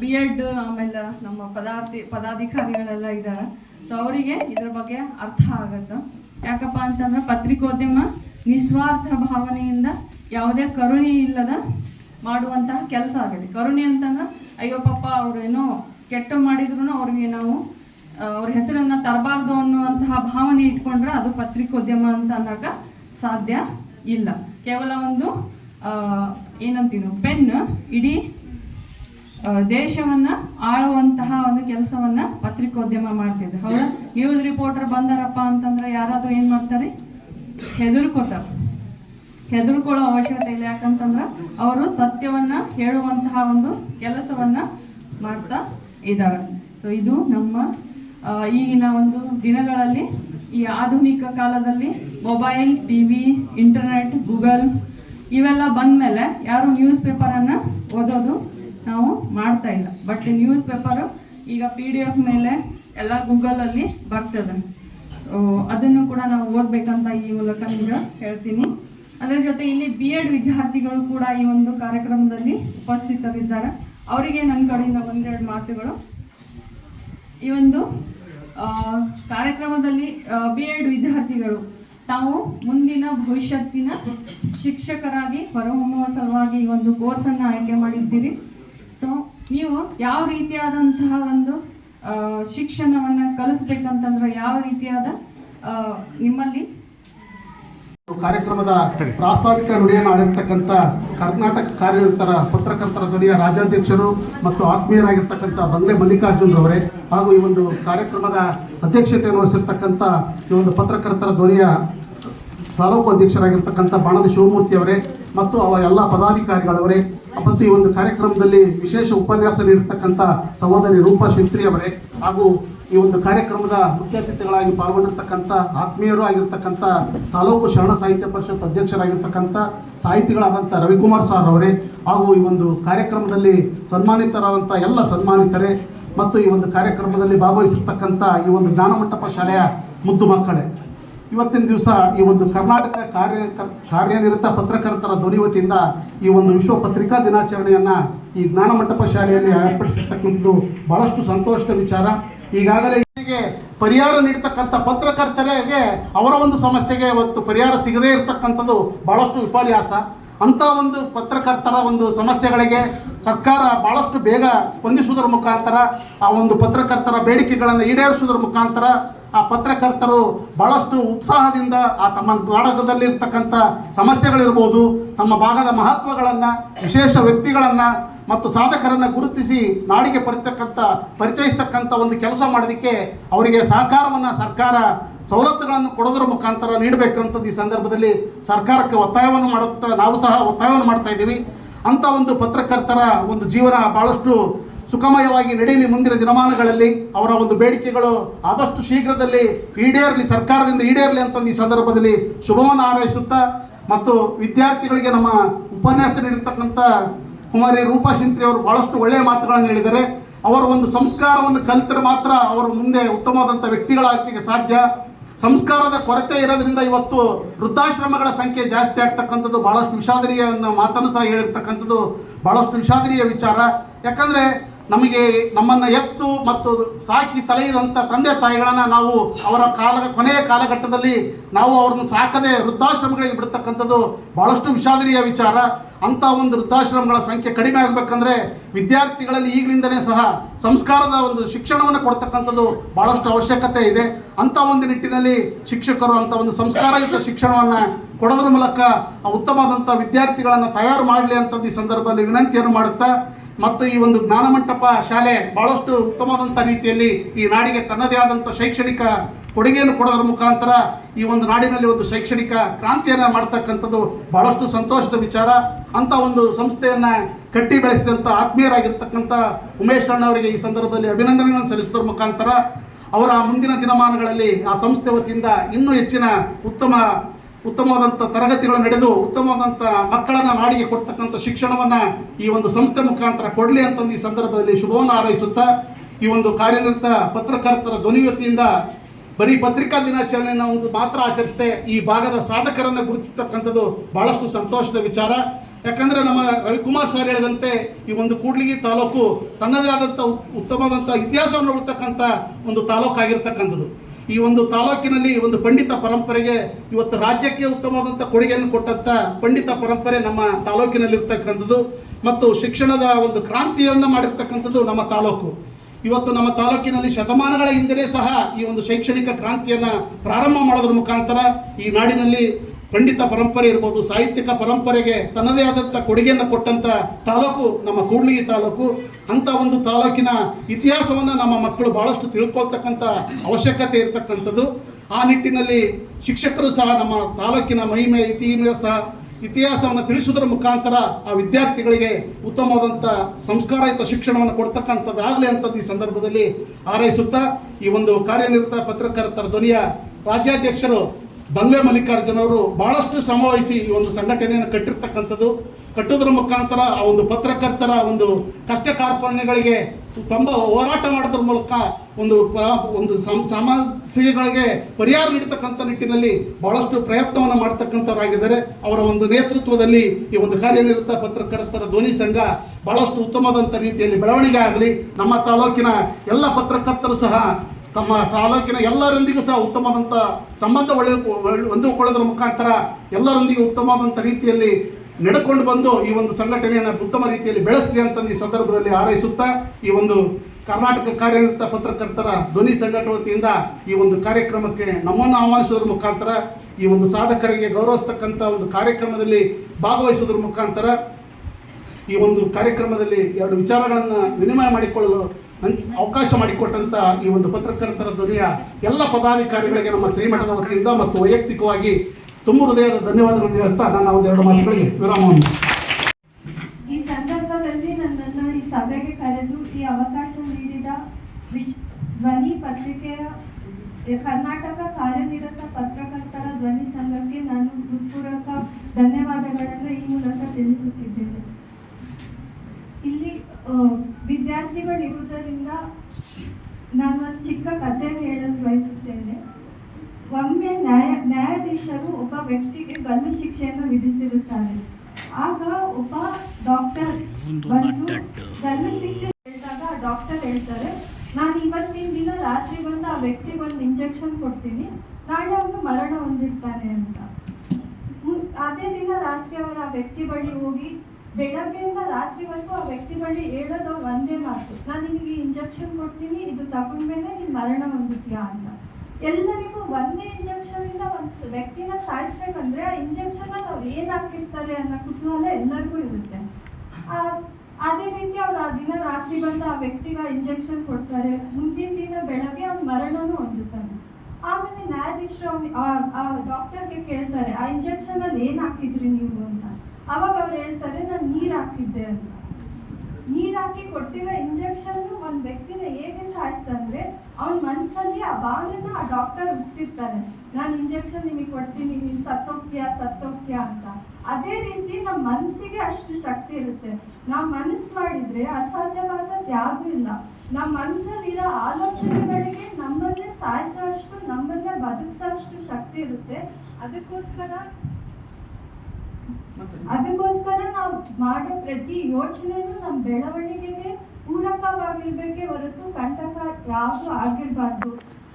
ಬಿ ಎಡ್ ಆಮೇಲೆ ನಮ್ಮ ಪದಾರ್ಥಿ, ಪದಾಧಿಕಾರಿಗಳೆಲ್ಲ ಇದ್ದಾರೆ. ಸೊ ಅವರಿಗೆ ಇದ್ರ ಬಗ್ಗೆ ಅರ್ಥ ಆಗತ್ತೆ. ಯಾಕಪ್ಪ ಅಂತಂದ್ರೆ ಪತ್ರಿಕೋದ್ಯಮ ನಿಸ್ವಾರ್ಥ ಭಾವನೆಯಿಂದ ಯಾವುದೇ ಕರುಣೆ ಇಲ್ಲದ ಮಾಡುವಂತಹ ಕೆಲಸ ಆಗಿದೆ. ಕರುಣೆ ಅಂತಂದ್ರೆ, ಅಯ್ಯೋ ಪಾಪ ಅವ್ರೇನೋ ಕೆಟ್ಟ ಮಾಡಿದ್ರು ಅವ್ರಿಗೆ ನಾವು ಅವ್ರ ಹೆಸರನ್ನ ತರಬಾರ್ದು ಅನ್ನುವಂತಹ ಭಾವನೆ ಇಟ್ಕೊಂಡ್ರೆ ಅದು ಪತ್ರಿಕೋದ್ಯಮ ಅಂತ ಅಂದಾಗ ಸಾಧ್ಯ ಇಲ್ಲ. ಕೇವಲ ಒಂದು ಏನಂತೀವಿ ಪೆನ್ ಇಡೀ ದೇಶವನ್ನು ಆಳುವಂತಹ ಒಂದು ಕೆಲಸವನ್ನ ಪತ್ರಿಕೋದ್ಯಮ ಮಾಡ್ತಿದೆ. ಹೌದಾ? ನ್ಯೂಸ್ ರಿಪೋರ್ಟರ್ ಬಂದಾರಪ್ಪ ಅಂತಂದ್ರೆ ಯಾರಾದ್ರೂ ಏನ್ ಮಾಡ್ತಾರೆ? ಹೆದರ್ಕೋತಾರೆ. ಹೆದರ್ಕೊಳ್ಳೋ ಅವಶ್ಯಕತೆ ಇಲ್ಲ. ಯಾಕಂತಂದ್ರೆ ಅವರು ಸತ್ಯವನ್ನ ಹೇಳುವಂತಹ ಒಂದು ಕೆಲಸವನ್ನ ಮಾಡ್ತಾ ಇದ್ದಾರೆ. ಸೊ ಇದು ನಮ್ಮ ಈಗಿನ ಒಂದು ದಿನಗಳಲ್ಲಿ ಈ ಆಧುನಿಕ ಕಾಲದಲ್ಲಿ mobile T V internet, Google ಇವೆಲ್ಲ ಬಂದ ಮೇಲೆ ಯಾರು ನ್ಯೂಸ್ ಪೇಪರನ್ನು ಓದೋದು ನಾವು ಮಾಡ್ತಾ ಇಲ್ಲ. ಬಟ್ ನ್ಯೂಸ್ ಪೇಪರು ಈಗ ಪಿ ಡಿ ಎಫ್ ಮೇಲೆ ಎಲ್ಲ ಗೂಗಲಲ್ಲಿ ಬರ್ತದೆ. ಅದನ್ನು ಕೂಡ ನಾವು ಓದಬೇಕಂತ ಈ ಮೂಲಕ ನಿಮಗೆ ಹೇಳ್ತೀನಿ. ಅದರ ಜೊತೆ ಇಲ್ಲಿ ಬಿ ಎಡ್ ವಿದ್ಯಾರ್ಥಿಗಳು ಕೂಡ ಈ ಒಂದು ಕಾರ್ಯಕ್ರಮದಲ್ಲಿ ಉಪಸ್ಥಿತರಿದ್ದಾರೆ. ಅವರಿಗೆ ನನ್ನ ಕಡೆಯಿಂದ ಒಂದೆರಡು ಮಾತುಗಳು. ಈ ಒಂದು ಕಾರ್ಯಕ್ರಮದಲ್ಲಿ ಬಿ ಎಡ್ ವಿದ್ಯಾರ್ಥಿಗಳು, ತಾವು ಮುಂದಿನ ಭವಿಷ್ಯತ್ತಿನ ಶಿಕ್ಷಕರಾಗಿ, ಹೊರಹೊಮ್ಮುವ ಸಲುವಾಗಿ ಈ ಒಂದು ಕೋರ್ಸನ್ನು ಆಯ್ಕೆ ಮಾಡಿದ್ದೀರಿ. ಸೊ ನೀವು ಯಾವ ರೀತಿಯಾದಂತಹ ಒಂದು ಶಿಕ್ಷಣವನ್ನು ಶಿಕ್ಷಣವನ್ನ ಕಲಿಸ್ಬೇಕಂತಂದ್ರೆ ಯಾವ ರೀತಿಯಾದ ನಿಮ್ಮಲ್ಲಿ ಕಾರ್ಯಕ್ರಮದ ಪ್ರಾಸ್ತಾವಿಕ ನುಡಿಯನ್ನು ಆಡಿರ್ತಕ್ಕಂಥ ಕರ್ನಾಟಕ ಕಾರ್ಯನಿರತರ ಪತ್ರಕರ್ತರ ಧ್ವನಿಯ ರಾಜ್ಯಾಧ್ಯಕ್ಷರು ಮತ್ತು ಆತ್ಮೀಯರಾಗಿರ್ತಕ್ಕಂಥ ಬಂಗ್ಲೆ ಮಲ್ಲಿಕಾರ್ಜುನ್ರವರೇ ಹಾಗೂ ಈ ಒಂದು ಕಾರ್ಯಕ್ರಮದ ಅಧ್ಯಕ್ಷತೆಯನ್ನು ವಹಿಸಿರ್ತಕ್ಕಂಥ ಈ ಒಂದು ಪತ್ರಕರ್ತರ ಧ್ವನಿಯ ತಾಲೂಕು ಅಧ್ಯಕ್ಷರಾಗಿರ್ತಕ್ಕಂಥ ಬಾಣದ ಶಿವಮೂರ್ತಿ ಅವರೇ ಮತ್ತು ಅವ ಎಲ್ಲ ಪದಾಧಿಕಾರಿಗಳವರೇ, ಮತ್ತು ಈ ಒಂದು ಕಾರ್ಯಕ್ರಮದಲ್ಲಿ ವಿಶೇಷ ಉಪನ್ಯಾಸ ನೀಡಿರ್ತಕ್ಕಂಥ ಸಹೋದರಿ ರೂಪಾ ಶಿಂತ್ರಿ ಅವರೇ ಹಾಗೂ ಈ ಒಂದು ಕಾರ್ಯಕ್ರಮದ ಮುಖ್ಯ ಅತಿಥಿಗಳಾಗಿ ಪಾಲ್ಗೊಂಡಿರ್ತಕ್ಕಂಥ ಆತ್ಮೀಯರು ಆಗಿರ್ತಕ್ಕಂಥ ತಾಲೂಕು ಶರಣ ಸಾಹಿತ್ಯ ಪರಿಷತ್ ಅಧ್ಯಕ್ಷರಾಗಿರ್ತಕ್ಕಂಥ ಸಾಹಿತಿಗಳಾದಂಥ ರವಿಕುಮಾರ್ ಸಾರ್ ಅವರೇ ಹಾಗೂ ಈ ಒಂದು ಕಾರ್ಯಕ್ರಮದಲ್ಲಿ ಸನ್ಮಾನಿತರಾದಂಥ ಎಲ್ಲ ಸನ್ಮಾನಿತರೇ ಮತ್ತು ಈ ಒಂದು ಕಾರ್ಯಕ್ರಮದಲ್ಲಿ ಭಾಗವಹಿಸಿರ್ತಕ್ಕಂಥ ಈ ಒಂದು ಜ್ಞಾನಮಂಟಪ ಶಾಲೆಯ ಮುದ್ದು ಮಕ್ಕಳೇ. ಇವತ್ತಿನ ದಿವಸ ಈ ಒಂದು ಕರ್ನಾಟಕ ಕಾರ್ಯ ಕಾರ್ಯನಿರತ ಪತ್ರಕರ್ತರ ಧ್ವನಿ ವತಿಯಿಂದ ಈ ಒಂದು ವಿಶ್ವ ಪತ್ರಿಕಾ ದಿನಾಚರಣೆಯನ್ನು ಈ ಜ್ಞಾನಮಂಟಪ ಶಾಲೆಯಲ್ಲಿ ಏರ್ಪಡಿಸಿರ್ತಕ್ಕಂಥದ್ದು ಬಹಳಷ್ಟು ಸಂತೋಷದ ವಿಚಾರ. ಈಗಾಗಲೇ ಪರಿಹಾರ ನೀಡ್ತಕ್ಕಂಥ ಪತ್ರಕರ್ತರಿಗೆ ಅವರ ಒಂದು ಸಮಸ್ಯೆಗೆ ಇವತ್ತು ಪರಿಹಾರ ಸಿಗದೇ ಇರತಕ್ಕಂಥದ್ದು ಬಹಳಷ್ಟು ವಿಪರ್ಯಾಸ. ಅಂಥ ಒಂದು ಪತ್ರಕರ್ತರ ಒಂದು ಸಮಸ್ಯೆಗಳಿಗೆ ಸರ್ಕಾರ ಭಾಳಷ್ಟು ಬೇಗ ಸ್ಪಂದಿಸುವುದರ ಮುಖಾಂತರ, ಆ ಒಂದು ಪತ್ರಕರ್ತರ ಬೇಡಿಕೆಗಳನ್ನು ಈಡೇರಿಸುವುದರ ಮುಖಾಂತರ ಆ ಪತ್ರಕರ್ತರು ಭಾಳಷ್ಟು ಉತ್ಸಾಹದಿಂದ ಆ ತಮ್ಮ ನಾಡಕದಲ್ಲಿರ್ತಕ್ಕಂಥ ಸಮಸ್ಯೆಗಳಿರ್ಬೋದು, ತಮ್ಮ ಭಾಗದ ಮಹತ್ವಗಳನ್ನು, ವಿಶೇಷ ವ್ಯಕ್ತಿಗಳನ್ನು ಮತ್ತು ಸಾಧಕರನ್ನು ಗುರುತಿಸಿ ನಾಡಿಗೆ ಪರಿತಕ್ಕಂಥ ಪರಿಚಯಿಸ್ತಕ್ಕಂಥ ಒಂದು ಕೆಲಸ ಮಾಡೋದಕ್ಕೆ ಅವರಿಗೆ ಸಹಕಾರವನ್ನು ಸರ್ಕಾರ ಸವಲತ್ತುಗಳನ್ನು ಕೊಡೋದ್ರ ಮುಖಾಂತರ ನೀಡಬೇಕಂಥದ್ದು ಈ ಸಂದರ್ಭದಲ್ಲಿ ಸರ್ಕಾರಕ್ಕೆ ಒತ್ತಾಯವನ್ನು ಮಾಡುತ್ತಾ, ನಾವು ಸಹ ಒತ್ತಾಯವನ್ನು ಮಾಡ್ತಾ ಇದ್ದೀವಿ. ಅಂಥ ಒಂದು ಪತ್ರಕರ್ತರ ಒಂದು ಜೀವನ ಭಾಳಷ್ಟು ಸುಖಮಯವಾಗಿ ನಡೆಯಲಿ ಮುಂದಿನ ದಿನಮಾನಗಳಲ್ಲಿ. ಅವರ ಒಂದು ಬೇಡಿಕೆಗಳು ಆದಷ್ಟು ಶೀಘ್ರದಲ್ಲಿ ಈಡೇರಲಿ, ಸರ್ಕಾರದಿಂದ ಈಡೇರಲಿ ಅಂತ ಈ ಸಂದರ್ಭದಲ್ಲಿ ಶುಭವನ್ನು ಹಾರೈಸುತ್ತಾ, ಮತ್ತು ವಿದ್ಯಾರ್ಥಿಗಳಿಗೆ ನಮ್ಮ ಉಪನ್ಯಾಸ ನೀಡಿರ್ತಕ್ಕಂಥ ಕುಮಾರಿ ರೂಪಾ ಶಿಂತ್ರಿ ಅವರು ಬಹಳಷ್ಟು ಒಳ್ಳೆಯ ಮಾತುಗಳನ್ನು ಹೇಳಿದ್ದಾರೆ. ಅವರ ಒಂದು ಸಂಸ್ಕಾರವನ್ನು ಕಲಿತರೆ ಮಾತ್ರ ಅವರು ಮುಂದೆ ಉತ್ತಮವಾದಂಥ ವ್ಯಕ್ತಿಗಳಾಗಲಿಕ್ಕೆ ಸಾಧ್ಯ. ಸಂಸ್ಕಾರದ ಕೊರತೆ ಇರೋದ್ರಿಂದ ಇವತ್ತು ವೃದ್ಧಾಶ್ರಮಗಳ ಸಂಖ್ಯೆ ಜಾಸ್ತಿ ಆಗ್ತಕ್ಕಂಥದ್ದು ಬಹಳಷ್ಟು ವಿಷಾದನೀಯ ಮಾತನ್ನು ಸಹ ಹೇಳಿರ್ತಕ್ಕಂಥದ್ದು ಬಹಳಷ್ಟು ವಿಷಾದನೀಯ ವಿಚಾರ. ಯಾಕಂದರೆ ನಮಗೆ ನಮ್ಮನ್ನು ಎತ್ತು ಮತ್ತು ಸಾಕಿ ಸಲಹಿದಂಥ ತಂದೆ ತಾಯಿಗಳನ್ನು ನಾವು ಅವರ ಕಾಲ ಕೊನೆಯ ಕಾಲಘಟ್ಟದಲ್ಲಿ ನಾವು ಅವ್ರನ್ನ ಸಾಕದೆ ವೃದ್ಧಾಶ್ರಮಗಳಿಗೆ ಬಿಡ್ತಕ್ಕಂಥದ್ದು ಬಹಳಷ್ಟು ವಿಷಾದನೀಯ ವಿಚಾರ. ಅಂಥ ಒಂದು ವೃದ್ಧಾಶ್ರಮಗಳ ಸಂಖ್ಯೆ ಕಡಿಮೆ ಆಗಬೇಕಂದ್ರೆ ವಿದ್ಯಾರ್ಥಿಗಳಲ್ಲಿ ಈಗಲಿಂದನೇ ಸಹ ಸಂಸ್ಕಾರದ ಒಂದು ಶಿಕ್ಷಣವನ್ನು ಕೊಡ್ತಕ್ಕಂಥದ್ದು ಬಹಳಷ್ಟು ಅವಶ್ಯಕತೆ ಇದೆ. ಅಂಥ ಒಂದು ನಿಟ್ಟಿನಲ್ಲಿ ಶಿಕ್ಷಕರು ಅಂಥ ಒಂದು ಸಂಸ್ಕಾರಯುತ ಶಿಕ್ಷಣವನ್ನು ಕೊಡೋದ್ರ ಮೂಲಕ ಉತ್ತಮವಾದಂಥ ವಿದ್ಯಾರ್ಥಿಗಳನ್ನು ತಯಾರು ಮಾಡಲಿ ಅಂತದ್ದು ಈ ಸಂದರ್ಭದಲ್ಲಿ ವಿನಂತಿಯನ್ನು ಮಾಡುತ್ತಾ ಮತ್ತು ಈ ಒಂದು ಜ್ಞಾನಮಂಟಪ ಶಾಲೆ ಬಹಳಷ್ಟು ಉತ್ತಮವಾದಂಥ ರೀತಿಯಲ್ಲಿ ಈ ನಾಡಿಗೆ ತನ್ನದೇ ಆದಂಥ ಶೈಕ್ಷಣಿಕ ಕೊಡುಗೆಯನ್ನು ಕೊಡೋದ್ರ ಮುಖಾಂತರ ಈ ಒಂದು ನಾಡಿನಲ್ಲಿ ಒಂದು ಶೈಕ್ಷಣಿಕ ಕ್ರಾಂತಿಯನ್ನು ಮಾಡ್ತಕ್ಕಂಥದ್ದು ಬಹಳಷ್ಟು ಸಂತೋಷದ ವಿಚಾರ. ಅಂಥ ಒಂದು ಸಂಸ್ಥೆಯನ್ನು ಕಟ್ಟಿ ಬೆಳೆಸಿದಂಥ ಆತ್ಮೀಯರಾಗಿರ್ತಕ್ಕಂಥ ಉಮೇಶ್ ಅಣ್ಣವರಿಗೆ ಈ ಸಂದರ್ಭದಲ್ಲಿ ಅಭಿನಂದನೆಗಳನ್ನು ಸಲ್ಲಿಸೋದ್ರ ಮುಖಾಂತರ, ಅವರ ಮುಂದಿನ ದಿನಮಾನಗಳಲ್ಲಿ ಆ ಸಂಸ್ಥೆ ವತಿಯಿಂದ ಇನ್ನೂ ಹೆಚ್ಚಿನ ಉತ್ತಮ ಉತ್ತಮವಾದಂಥ ತರಗತಿಗಳು ನಡೆದು ಉತ್ತಮವಾದಂಥ ಮಕ್ಕಳನ್ನು ನಾಡಿಗೆ ಕೊಡ್ತಕ್ಕಂಥ ಶಿಕ್ಷಣವನ್ನು ಈ ಒಂದು ಸಂಸ್ಥೆ ಮುಖಾಂತರ ಕೊಡಲಿ ಅಂತಂದು ಈ ಸಂದರ್ಭದಲ್ಲಿ ಶುಭವನ್ನು ಹಾರೈಸುತ್ತಾ ಈ ಒಂದು ಕಾರ್ಯನಿರತ ಪತ್ರಕರ್ತರ ಧ್ವನಿ ವತಿಯಿಂದ ಬರೀ ಪತ್ರಿಕಾ ದಿನಾಚರಣೆಯನ್ನು ಒಂದು ಮಾತ್ರ ಆಚರಿಸದೆ ಈ ಭಾಗದ ಸಾಧಕರನ್ನು ಗುರುತಿಸ್ತಕ್ಕಂಥದ್ದು ಬಹಳಷ್ಟು ಸಂತೋಷದ ವಿಚಾರ. ಯಾಕಂದರೆ ನಮ್ಮ ರವಿಕುಮಾರ್ ಸರ್ ಹೇಳಿದಂತೆ ಈ ಒಂದು ಕೂಡ್ಲಿಗಿ ತಾಲೂಕು ತನ್ನದೇ ಆದಂಥ ಉತ್- ಉತ್ತಮವಾದಂಥ ಇತಿಹಾಸವನ್ನು ಉಳ್ತಕ್ಕಂಥ ಒಂದು ತಾಲೂಕಾಗಿರ್ತಕ್ಕಂಥದ್ದು. ಈ ಒಂದು ತಾಲೂಕಿನಲ್ಲಿ ಒಂದು ಪಂಡಿತ ಪರಂಪರೆಗೆ ಇವತ್ತು ರಾಜ್ಯಕ್ಕೆ ಉತ್ತಮವಾದಂಥ ಕೊಡುಗೆಯನ್ನು ಕೊಟ್ಟಂಥ ಪಂಡಿತ ಪರಂಪರೆ ನಮ್ಮ ತಾಲೂಕಿನಲ್ಲಿರ್ತಕ್ಕಂಥದ್ದು ಮತ್ತು ಶಿಕ್ಷಣದ ಒಂದು ಕ್ರಾಂತಿಯನ್ನು ಮಾಡಿರ್ತಕ್ಕಂಥದ್ದು ನಮ್ಮ ತಾಲೂಕು. ಇವತ್ತು ನಮ್ಮ ತಾಲೂಕಿನಲ್ಲಿ ಶತಮಾನಗಳ ಹಿಂದೆಯೇ ಸಹ ಈ ಒಂದು ಶೈಕ್ಷಣಿಕ ಕ್ರಾಂತಿಯನ್ನು ಪ್ರಾರಂಭ ಮಾಡೋದ್ರ ಮುಖಾಂತರ ಈ ನಾಡಿನಲ್ಲಿ ಪಂಡಿತ ಪರಂಪರೆ ಇರ್ಬೋದು, ಸಾಹಿತ್ಯಿಕ ಪರಂಪರೆಗೆ ತನ್ನದೇ ಆದಂಥ ಕೊಡುಗೆಯನ್ನು ಕೊಟ್ಟಂಥ ತಾಲೂಕು, ನಮ್ಮ ಕೂಡ್ಲಿಗಿ ತಾಲೂಕು ಅಂಥ ಒಂದು ತಾಲೂಕಿನ ಇತಿಹಾಸವನ್ನು ನಮ್ಮ ಮಕ್ಕಳು ಭಾಳಷ್ಟು ತಿಳ್ಕೊಳ್ತಕ್ಕಂಥ ಅವಶ್ಯಕತೆ ಇರತಕ್ಕಂಥದ್ದು. ಆ ನಿಟ್ಟಿನಲ್ಲಿ ಶಿಕ್ಷಕರು ಸಹ ನಮ್ಮ ತಾಲೂಕಿನ ಮಹಿಮೆ ಇತಿಹಾಸ ಇತಿಹಾಸವನ್ನು ತಿಳಿಸುವುದರ ಮುಖಾಂತರ ಆ ವಿದ್ಯಾರ್ಥಿಗಳಿಗೆ ಉತ್ತಮವಾದಂಥ ಸಂಸ್ಕಾರಯುತ ಶಿಕ್ಷಣವನ್ನು ಕೊಡ್ತಕ್ಕಂಥದ್ದಾಗಲಿ ಅಂಥದ್ದು ಈ ಸಂದರ್ಭದಲ್ಲಿ ಹಾರೈಸುತ್ತಾ, ಈ ಒಂದು ಕಾರ್ಯನಿರತ ಪತ್ರಕರ್ತರ ಧ್ವನಿಯ ರಾಜ್ಯಾಧ್ಯಕ್ಷರು ಬಂಗ್ಲೆ ಮಲ್ಲಿಕಾರ್ಜುನ ಅವರು ಬಹಳಷ್ಟು ಶ್ರಮವಹಿಸಿ ಈ ಒಂದು ಸಂಘಟನೆಯನ್ನು ಕಟ್ಟಿರ್ತಕ್ಕಂಥದ್ದು. ಕಟ್ಟುವುದರ ಮುಖಾಂತರ ಆ ಒಂದು ಪತ್ರಕರ್ತರ ಒಂದು ಕಷ್ಟ ಕಾರ್ಪಣ್ಯಗಳಿಗೆ ತುಂಬ ಹೋರಾಟ ಮಾಡೋದ್ರ ಮೂಲಕ ಒಂದು ಒಂದು ಸಮ ಸಮಸ್ಯೆಗಳಿಗೆ ಪರಿಹಾರ ನೀಡತಕ್ಕಂಥ ನಿಟ್ಟಿನಲ್ಲಿ ಬಹಳಷ್ಟು ಪ್ರಯತ್ನವನ್ನು ಮಾಡ್ತಕ್ಕಂಥವರಾಗಿದ್ದಾರೆ. ಅವರ ಒಂದು ನೇತೃತ್ವದಲ್ಲಿ ಈ ಒಂದು ಕಾರ್ಯನಿರತ ಪತ್ರಕರ್ತರ ಧ್ವನಿ ಸಂಘ ಬಹಳಷ್ಟು ಉತ್ತಮವಾದಂಥ ರೀತಿಯಲ್ಲಿ ಬೆಳವಣಿಗೆ ಆಗಲಿ. ನಮ್ಮ ತಾಲೂಕಿನ ಎಲ್ಲ ಪತ್ರಕರ್ತರು ಸಹ ತಮ್ಮ ತಾಲೂಕಿನ ಎಲ್ಲರೊಂದಿಗೂ ಸಹ ಉತ್ತಮವಾದಂಥ ಸಂಬಂಧ ಒಳ್ಳೆ ಹೊಂದಿಕೊಳ್ಳೋದ್ರ ಮುಖಾಂತರ ಎಲ್ಲರೊಂದಿಗೆ ಉತ್ತಮವಾದಂಥ ರೀತಿಯಲ್ಲಿ ನಡೆಕೊಂಡು ಬಂದು ಈ ಒಂದು ಸಂಘಟನೆಯನ್ನು ಉತ್ತಮ ರೀತಿಯಲ್ಲಿ ಬೆಳೆಸಲಿ ಅಂತ ಈ ಸಂದರ್ಭದಲ್ಲಿ ಹಾರೈಸುತ್ತಾ ಈ ಒಂದು ಕರ್ನಾಟಕ ಕಾರ್ಯನಿರತ ಪತ್ರಕರ್ತರ ಧ್ವನಿ ಸಂಘಟನೆ ವತಿಯಿಂದ ಈ ಒಂದು ಕಾರ್ಯಕ್ರಮಕ್ಕೆ ನಮ್ಮನ್ನು ಆಹ್ವಾನಿಸೋದ್ರ ಮುಖಾಂತರ, ಈ ಒಂದು ಸಾಧಕರಿಗೆ ಗೌರವಿಸ್ತಕ್ಕಂಥ ಒಂದು ಕಾರ್ಯಕ್ರಮದಲ್ಲಿ ಭಾಗವಹಿಸೋದ್ರ ಮುಖಾಂತರ ಈ ಒಂದು ಕಾರ್ಯಕ್ರಮದಲ್ಲಿ ಎರಡು ವಿಚಾರಗಳನ್ನು ವಿನಿಮಯ ಮಾಡಿಕೊಳ್ಳಲು ಅವಕಾಶ ಮಾಡಿಕೊಟ್ಟಂಥ ಈ ಒಂದು ಪತ್ರಕರ್ತರ ಧ್ವನಿಯ ಎಲ್ಲ ಪದಾಧಿಕಾರಿಗಳಿಗೆ ನಮ್ಮ ಶ್ರೀಮಠದ ವತಿಯಿಂದ ಮತ್ತು ವೈಯಕ್ತಿಕವಾಗಿ ತುಂಬ ಹೃದಯದ ಧನ್ಯವಾದಗಳನ್ನು ಹೇಳ್ತಾ ನನ್ನ ಒಂದೆರಡು ಮಾತುಗಳಿಗೆ ವಿರಾಮವನ್ನು ಈ ಸಂದರ್ಭದಲ್ಲಿ ನನ್ನನ್ನು ಈ ಸಭೆಗೆ ಕರೆದು ಈ ಅವಕಾಶ ನೀಡಿದ ಧ್ವನಿ ಪತ್ರಿಕೆಯ ಕರ್ನಾಟಕ ಕಾರ್ಯನಿರತ ಪತ್ರಕರ್ತರ ಧ್ವನಿ ಸಂಘಕ್ಕೆ ನಾನು ಹೃತ್ಪೂರ್ವಕ ಧನ್ಯವಾದಗಳನ್ನು ಈ ಮೂಲಕ ತಿಳಿಸುತ್ತಿದ್ದೇನೆ. ಇಲ್ಲಿ ವಿದ್ಯಾರ್ಥಿಗಳು ವಿದ್ಯಾರ್ಥಿಗಳಿರುವುದರಿಂದ ನಾನು ಒಂದು ಚಿಕ್ಕ ಕಥೆಯನ್ನು ಹೇಳಲು ಬಯಸುತ್ತೇನೆ. ಒಮ್ಮೆ ನ್ಯಾಯ ನ್ಯಾಯಾಧೀಶರು ಒಬ್ಬ ವ್ಯಕ್ತಿಗೆ ಗಲ್ಲು ಶಿಕ್ಷೆಯನ್ನು ವಿಧಿಸಿರುತ್ತಾರೆ. ಆಗ ಒಬ್ಬ ಡಾಕ್ಟರ್ ಬಂದು ಗಲ್ಲು ಶಿಕ್ಷೆ ಹೇಳಿದಾಗ ಡಾಕ್ಟರ್ ಹೇಳ್ತಾರೆ ನಾನು ಇವತ್ತಿನ ದಿನ ರಾತ್ರಿ ಬಂದು ಆ ವ್ಯಕ್ತಿಗೆ ಒಂದು ಇಂಜೆಕ್ಷನ್ ಕೊಡ್ತೀನಿ. ನಾಳೆ ಅವನು ಮರಣ ಹೊಂದಿರ್ತಾನೆ ಅಂತ. ಅದೇ ದಿನ ರಾತ್ರಿ ಅವರ ಆ ವ್ಯಕ್ತಿ ಬಳಿ ಹೋಗಿ ಬೆಳಗ್ಗೆಯಿಂದ ರಾತ್ರಿವರೆಗೂ ಆ ವ್ಯಕ್ತಿ ಬಳಿ ಹೇಳೋದು ಒಂದೇ ಮಾತು. ನಾನು ನಿನಗೆ ಇಂಜೆಕ್ಷನ್ ಕೊಡ್ತೀನಿ, ಇದು ತಗೊಂಡ್ಮೇಲೆ ನೀನು ಮರಣ ಹೊಂದುತ್ತೀಯಾ ಅಂತ. ಎಲ್ಲರಿಗೂ ಒಂದೇ ಇಂಜೆಕ್ಷನ್ ಇಂದ ಒಂದು ವ್ಯಕ್ತಿನ ಸಾಯಿಸ್ಬೇಕಂದ್ರೆ ಆ ಇಂಜೆಕ್ಷನ್ ಅವ್ರು ಏನ್ ಹಾಕಿರ್ತಾರೆ ಅನ್ನೋ ಕುತೂಹಲ ಎಲ್ಲರಿಗೂ ಇರುತ್ತೆ. ಅದೇ ರೀತಿ ಅವ್ರು ಆ ದಿನ ರಾತ್ರಿ ಬಂದು ಆ ವ್ಯಕ್ತಿಗೆ ಇಂಜೆಕ್ಷನ್ ಕೊಡ್ತಾರೆ. ಮುಂದಿನ ದಿನ ಬೆಳಗ್ಗೆ ಅವ್ನ ಮರಣನೂ ಹೊಂದುತ್ತಾನೆ. ಆಮೇಲೆ ನ್ಯಾಯಾಧೀಶರು ಆ ಡಾಕ್ಟರ್ಗೆ ಕೇಳ್ತಾರೆ, ಆ ಇಂಜೆಕ್ಷನ್ ಅಲ್ಲಿ ಏನ್ ಹಾಕಿದ್ರಿ ನೀವು? ಅಂತ. ಅವಾಗ ಅವ್ರು ಹೇಳ್ತಾರೆ, ನಾನು ನೀರ್ ಹಾಕಿದ್ದೆ ಅಂತ. ನೀರ್ ಹಾಕಿ ಕೊಟ್ಟಿರೋ ಇಂಜೆಕ್ಷನ್ ಒಂದು ವ್ಯಕ್ತಿನ ಹೇಗೆ ಸಾಯಿಸ್ತಂದ್ರೆ ಅವನ ಮನಸ್ಸಲ್ಲಿ ಆ ಭಾವನೆನ ಆ ಡಾಕ್ಟರ್ ಹುಟ್ಟಿಸಿರ್ತಾನೆ ನಾನು ಇಂಜೆಕ್ಷನ್ ನಿಮಗೆ ಕೊಡ್ತೀನಿ ನೀವು ಸತ್ತೋಗ್ತೀಯಾ ಸತ್ತೋಗ್ತೀಯಾ ಅಂತ. ಅದೇ ರೀತಿ ನಮ್ಮ ಮನಸ್ಸಿಗೆ ಅಷ್ಟು ಶಕ್ತಿ ಇರುತ್ತೆ. ನಾವು ಮನಸ್ಸು ಮಾಡಿದ್ರೆ ಅಸಾಧ್ಯವಾದದ್ದು ಯಾವುದೂ ಇಲ್ಲ. ನಮ್ಮ ಮನಸ್ಸಲ್ಲಿರೋ ಆಲೋಚನೆಗಳಿಗೆ ನಮ್ಮನ್ನೇ ಸಾಯಿಸುವಷ್ಟು ನಮ್ಮನ್ನೇ ಬದುಕಿಸೋಷ್ಟು ಶಕ್ತಿ ಇರುತ್ತೆ. ಅದಕ್ಕೋಸ್ಕರ ಅದಕ್ಕೋಸ್ಕರ ನಾವು ಮಾಡೋ ಪ್ರತಿ ಯೋಚನೆನೂ ನಮ್ಮ ಬೆಳವಣಿಗೆಗೆ ಪೂರಕವಾಗಿರ್ಬೇಕೇ ಹೊರತು ಕಂಟಕ ಯಾವುದು ಆಗಿರಬಾರ್ದು.